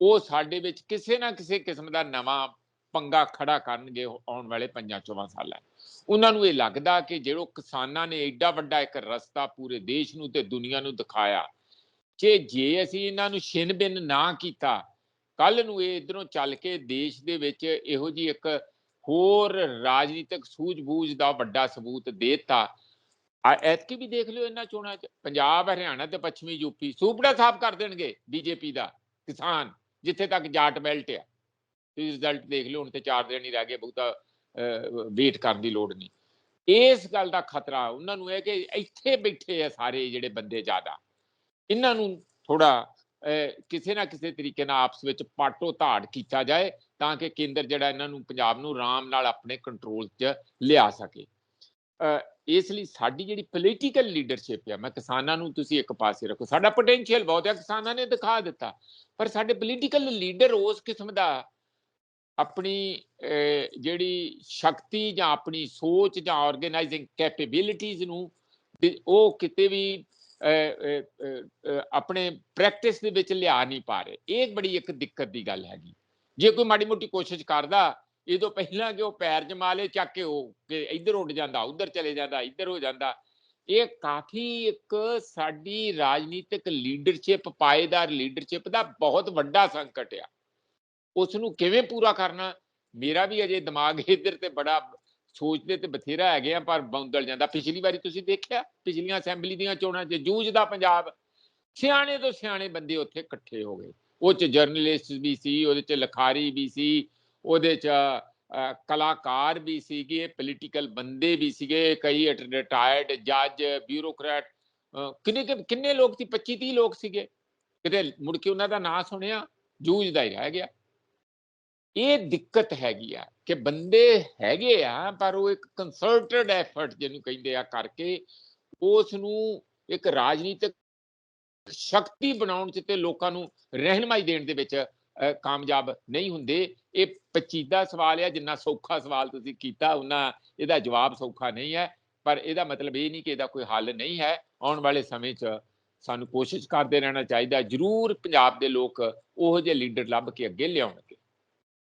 ਉਹ ਸਾਡੇ ਵਿੱਚ ਕਿਸੇ ਨਾ ਕਿਸੇ ਕਿਸਮ ਦਾ ਨਵਾਂ ਪੰਗਾ ਖੜਾ ਕਰਨਗੇ ਆਉਣ ਵਾਲੇ ਪੰਜਾਂ ਚੋਵਾਂ ਸਾਲਾਂ ਉਹਨਾਂ ਨੂੰ ਇਹ ਲੱਗਦਾ ਕਿ ਜਿਹੜੋ ਕਿਸਾਨਾਂ ਨੇ ਐਡਾ ਵੱਡਾ ਇੱਕ ਰਸਤਾ ਪੂਰੇ ਦੇਸ਼ ਨੂੰ ਤੇ ਦੁਨੀਆ ਨੂੰ ਦਿਖਾਇਆ ਕਿ ਜੇ ਅਸੀਂ ਇਹਨਾਂ ਨੂੰ ਛਿਨ ਬਿਨ ਨਾ ਕੀਤਾ ਕੱਲ ਨੂੰ ਇਹ ਇਧਰੋਂ ਚੱਲ ਕੇ ਦੇਸ਼ ਦੇ ਵਿੱਚ ਇਹੋ ਜੀ ਇੱਕ ਹੋਰ ਰਾਜਨੀਤਿਕ ਸੂਝ-ਬੂਝ ਦਾ ਵੱਡਾ ਸਬੂਤ ਦੇਤਾ। ਆ ਐਤਕੀ ਵੀ ਦੇਖ ਲਿਓ ਇਹਨਾਂ ਚੋਣਾਂ 'ਚ, ਪੰਜਾਬ, ਹਰਿਆਣਾ ਤੇ ਪੱਛਮੀ ਯੂਪੀ ਸੂਪੜਾ ਸਾਫ਼ ਕਰ ਦੇਣਗੇ ਬੀਜੇਪੀ ਦਾ ਕਿਸਾਨ ਜਿੱਥੇ ਤੱਕ ਜਾਟ ਬੈਲਟ ਆ। ਤੁਸੀਂ ਰਿਜ਼ਲਟ ਦੇਖ ਲਿਓ, ਹੁਣ ਤੇ 4 ਦਿਨ ਹੀ ਰਹਿ ਗਏ, ਬਹੁਤਾ ਵੇਟ ਕਰਨ ਦੀ ਲੋੜ ਨਹੀਂ। ਇਸ ਗੱਲ ਦਾ ਖਤਰਾ ਉਹਨਾਂ ਨੂੰ ਹੈ ਕਿ ਇੱਥੇ ਬੈਠੇ ਆ ਸਾਰੇ ਜਿਹੜੇ ਬੰਦੇ ਜ਼ਿਆਦਾ। ਇਹਨਾਂ ਨੂੰ ਥੋੜਾ ਕਿਸੇ ਨਾ ਕਿਸੇ ਤਰੀਕੇ ਨਾਲ ਆਪਸ ਵਿੱਚ ਪਾਟੋ ਧਾੜ ਕੀਤਾ ਜਾਏ, ਤਾਂ ਕਿ ਕੇਂਦਰ ਜਿਹੜਾ ਇਹਨਾਂ ਨੂੰ ਪੰਜਾਬ ਨੂੰ ਆਰਾਮ ਨਾਲ ਆਪਣੇ ਕੰਟਰੋਲ 'ਚ ਲਿਆ ਸਕੇ। ਇਸ ਲਈ ਸਾਡੀ ਜਿਹੜੀ ਪੋਲੀਟੀਕਲ ਲੀਡਰਸ਼ਿਪ ਆ, ਮੈਂ ਕਿਸਾਨਾਂ ਨੂੰ ਤੁਸੀਂ ਇੱਕ ਪਾਸੇ ਰੱਖੋ, ਸਾਡਾ ਪੋਟੈਂਸ਼ੀਅਲ ਬਹੁਤ ਹੈ ਕਿਸਾਨਾਂ ਨੇ ਦਿਖਾ ਦਿੱਤਾ। ਪਰ ਸਾਡੇ ਪੋਲੀਟੀਕਲ ਲੀਡਰ ਉਸ ਕਿਸਮ ਦਾ ਆਪਣੀ ਜਿਹੜੀ ਸ਼ਕਤੀ ਜਾਂ ਆਪਣੀ ਸੋਚ ਜਾਂ ਆਰਗੇਨਾਈਜ਼ਿੰਗ ਕੈਪੇਬਿਲਿਟੀਜ਼ ਨੂੰ ਉਹ ਕਿਤੇ ਵੀ ਆਪਣੇ ਪ੍ਰੈਕਟਿਸ ਦੇ ਵਿੱਚ ਲਿਆ ਨਹੀਂ ਪਾ ਰਹੇ। ਇਹ ਬੜੀ ਇੱਕ ਦਿੱਕਤ ਦੀ ਗੱਲ ਹੈਗੀ। ਜੇ ਕੋਈ ਮਾੜੀ ਮੋਟੀ ਕੋਸ਼ਿਸ਼ ਕਰਦਾ, ਇਹ ਤੋਂ ਪਹਿਲਾਂ ਕਿ ਉਹ ਪੈਰ ਜਮਾ ਲੇ, ਚੱਕ ਕੇ ਉਹ ਕਿ ਇੱਧਰ ਉੱਡ ਜਾਂਦਾ, ਉੱਧਰ ਚਲੇ ਜਾਂਦਾ, ਇੱਧਰ ਹੋ ਜਾਂਦਾ, ਇਹ ਕਾਫੀ ਇੱਕ ਸਾਡੀ ਰਾਜਨੀਤਿਕ ਲੀਡਰਸ਼ਿਪ ਪਾਏਦਾਰ ਲੀਡਰਸ਼ਿਪ ਦਾ ਬਹੁਤ ਵੱਡਾ ਸੰਕਟ ਆ। ਉਸ ਨੂੰ ਕਿਵੇਂ ਪੂਰਾ ਕਰਨਾ? ਮੇਰਾ ਵੀ ਅਜੇ ਦਿਮਾਗ ਇੱਧਰ ਤੇ ਬੜਾ ਸੋਚਦੇ ਤੇ ਬਥੇਰਾ ਹੈਗੇ ਆ, ਪਰ ਬੌਂਦਲ ਜਾਂਦਾ। ਪਿਛਲੀ ਵਾਰੀ ਤੁਸੀਂ ਦੇਖਿਆ? ਪਿਛਲੀਆਂ ਅਸੈਂਬਲੀ ਦੀਆਂ ਚੋਣਾਂ 'ਚ ਜੂਝਦਾ ਪੰਜਾਬ, ਸਿਆਣੇ ਤੋਂ ਸਿਆਣੇ ਬੰਦੇ ਉੱਥੇ ਇਕੱਠੇ ਹੋ ਗਏ। ਉਹ 'ਚ ਜਰਨਲਿਸਟ ਵੀ ਸੀ, ਉਹਦੇ 'ਚ ਲਖਾਰੀ ਵੀ ਸੀ, ਉਹਦੇ 'ਚ ਕਲਾਕਾਰ ਵੀ ਸੀਗੇ ਪੋਲੀਟੀਕਲ ਬੰਦੇ ਵੀ ਸੀਗੇ, ਕਈ ਰਿਟਾਇਰਡ ਜੱਜ ਬਿਊਰੋਕਰੈਟ ਕਿੰਨੇ ਕਿੰਨੇ ਲੋਕ ਸੀ? 25 30 ਲੋਕ ਸੀਗੇ। ਕਿਤੇ ਮੁੜ ਕੇ ਉਹਨਾਂ ਦਾ ਨਾਂ ਸੁਣਿਆ? ਜੂਝਦਾ ਹੀ ਰਹਿ ਗਿਆ। ਇਹ ਦਿੱਕਤ ਹੈਗੀ ਆ ਕਿ ਬੰਦੇ ਹੈਗੇ ਆ, ਪਰ ਉਹ ਇੱਕ ਕੰਸਰਟਡ ਐਫਰਟ ਜਿਹਨੂੰ ਕਹਿੰਦੇ ਆ ਕਰਕੇ ਉਸ ਨੂੰ ਇੱਕ ਰਾਜਨੀਤਿਕ ਸ਼ਕਤੀ ਬਣਾਉਣ ਚ ਤੇ ਲੋਕਾਂ ਨੂੰ ਰਹਿਨਮਾਈ ਦੇਣ ਦੇ ਵਿੱਚ ਕਾਮਯਾਬ ਨਹੀਂ ਹੁੰਦੇ। ਇਹ ਪਚੀਦਾ ਸਵਾਲ ਆ, ਜਿੰਨਾ ਸੌਖਾ ਸਵਾਲ ਤੁਸੀਂ ਕੀਤਾ ਉਹਨਾਂ ਇਹਦਾ ਜਵਾਬ ਸੌਖਾ ਨਹੀਂ ਹੈ। ਪਰ ਇਹਦਾ ਮਤਲਬ ਇਹ ਨਹੀਂ ਕਿ ਇਹਦਾ ਕੋਈ ਹੱਲ ਨਹੀਂ ਹੈ। ਆਉਣ ਵਾਲੇ ਸਮੇਂ 'ਚ ਸਾਨੂੰ ਕੋਸ਼ਿਸ਼ ਕਰਦੇ ਰਹਿਣਾ ਚਾਹੀਦਾ। ਜ਼ਰੂਰ ਪੰਜਾਬ ਦੇ ਲੋਕ ਉਹੋ ਜਿਹੇ ਲੀਡਰ ਲੱਭ ਕੇ ਅੱਗੇ ਲਿਆਉਣ।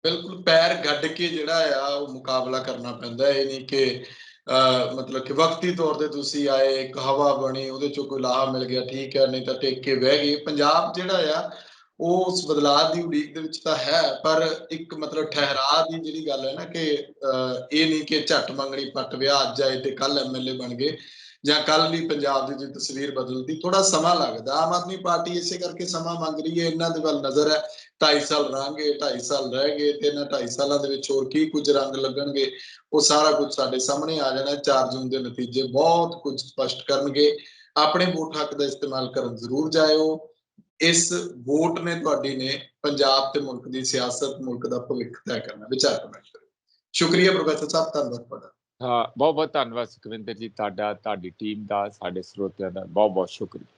ਬਿਲਕੁਲ ਪੈਰ ਗੱਡ ਕੇ ਜਿਹੜਾ ਆ ਉਹ ਮੁਕਾਬਲਾ ਕਰਨਾ ਪੈਂਦਾ ਇਹ ਨਹੀਂ ਕਿ ਅਹ, ਮਤਲਬ ਕਿ ਵਕਤੀ ਤੌਰ ਤੇ ਤੁਸੀਂ ਆਏ ਇੱਕ ਹਵਾ ਬਣੀ ਉਹਦੇ ਚੋਂ ਕੋਈ ਲਾਹਾ ਮਿਲ ਗਿਆ ਠੀਕ ਹੈ ਨਹੀਂ ਤਾਂ ਟੇਕ ਕੇ ਬਹਿ ਗਏ। ਪੰਜਾਬ ਜਿਹੜਾ ਆ ਉਹ ਉਸ ਬਦਲਾਅ ਦੀ ਉਡੀਕ ਦੇ ਵਿੱਚ ਤਾਂ ਹੈ ਪਰ ਇੱਕ ਮਤਲਬ ਠਹਿਰਾ ਦੀ ਜਿਹੜੀ ਗੱਲ ਹੈ ਨਾ ਕਿ ਅਹ, ਇਹ ਨਹੀਂ ਕਿ ਝੱਟ ਮੰਗਣੀ ਪੱਟ ਵਿਆਹ ਅੱਜ ਆਏ ਤੇ ਕੱਲ ਐਮਐਲਏ ਬਣ ਗਏ। ਜਾਂ ਕੱਲ ਵੀ ਪੰਜਾਬ ਦੀ ਜੇ ਤਸਵੀਰ ਬਦਲਦੀ ਥੋੜਾ ਸਮਾਂ ਲੱਗਦਾ। ਆਮ ਆਦਮੀ ਪਾਰਟੀ ਇਸੇ ਕਰਕੇ ਸਮਾਂ ਮੰਗ ਰਹੀ ਹੈ। ਇਹਨਾਂ ਦੇ ਵੱਲ ਨਜ਼ਰ ਹੈ। 2.5 ਸਾਲ ਰਹਾਂਗੇ 2.5 ਸਾਲ ਰਹਿ ਗਏ ਤੇ ਇਹਨਾਂ 2.5 ਸਾਲਾਂ ਦੇ ਵਿੱਚ ਹੋਰ ਕੀ ਕੁਝ ਰੰਗ ਲੱਗਣਗੇ, ਉਹ ਸਾਰਾ ਕੁਝ ਸਾਡੇ ਸਾਹਮਣੇ ਆ ਜਾਣਾ 4 ਜੂਨ ਦੇ ਨਤੀਜੇ ਬਹੁਤ ਕੁਝ ਸਪਸ਼ਟ ਕਰਨਗੇ। ਆਪਣੇ ਵੋਟ ਹੱਕ ਦਾ ਇਸਤੇਮਾਲ ਕਰਨ ਜ਼ਰੂਰ ਜਾਇਓ। ਇਸ ਵੋਟ ਨੇ ਤੁਹਾਡੀ ਨੇ ਪੰਜਾਬ ਤੇ ਮੁਲਕ ਦੀ ਸਿਆਸਤ, ਮੁਲਕ ਦਾ ਭਵਿੱਖ ਤੈਅ ਕਰਨਾ, ਵਿਚਾਰ ਕਮੈਂਟ ਕਰੋ ਸ਼ੁਕਰੀਆ ਪ੍ਰੋਫੈਸਰ ਸਾਹਿਬ, ਧੰਨਵਾਦ ਤੁਹਾਡਾ। ਹਾਂ ਬਹੁਤ ਬਹੁਤ ਧੰਨਵਾਦ ਸੁਖਵਿੰਦਰ ਜੀ, ਤੁਹਾਡਾ, ਤੁਹਾਡੀ ਟੀਮ ਦਾ, ਸਾਡੇ ਸਰੋਤਿਆਂ ਦਾ ਬਹੁਤ ਬਹੁਤ ਸ਼ੁਕਰੀਆ।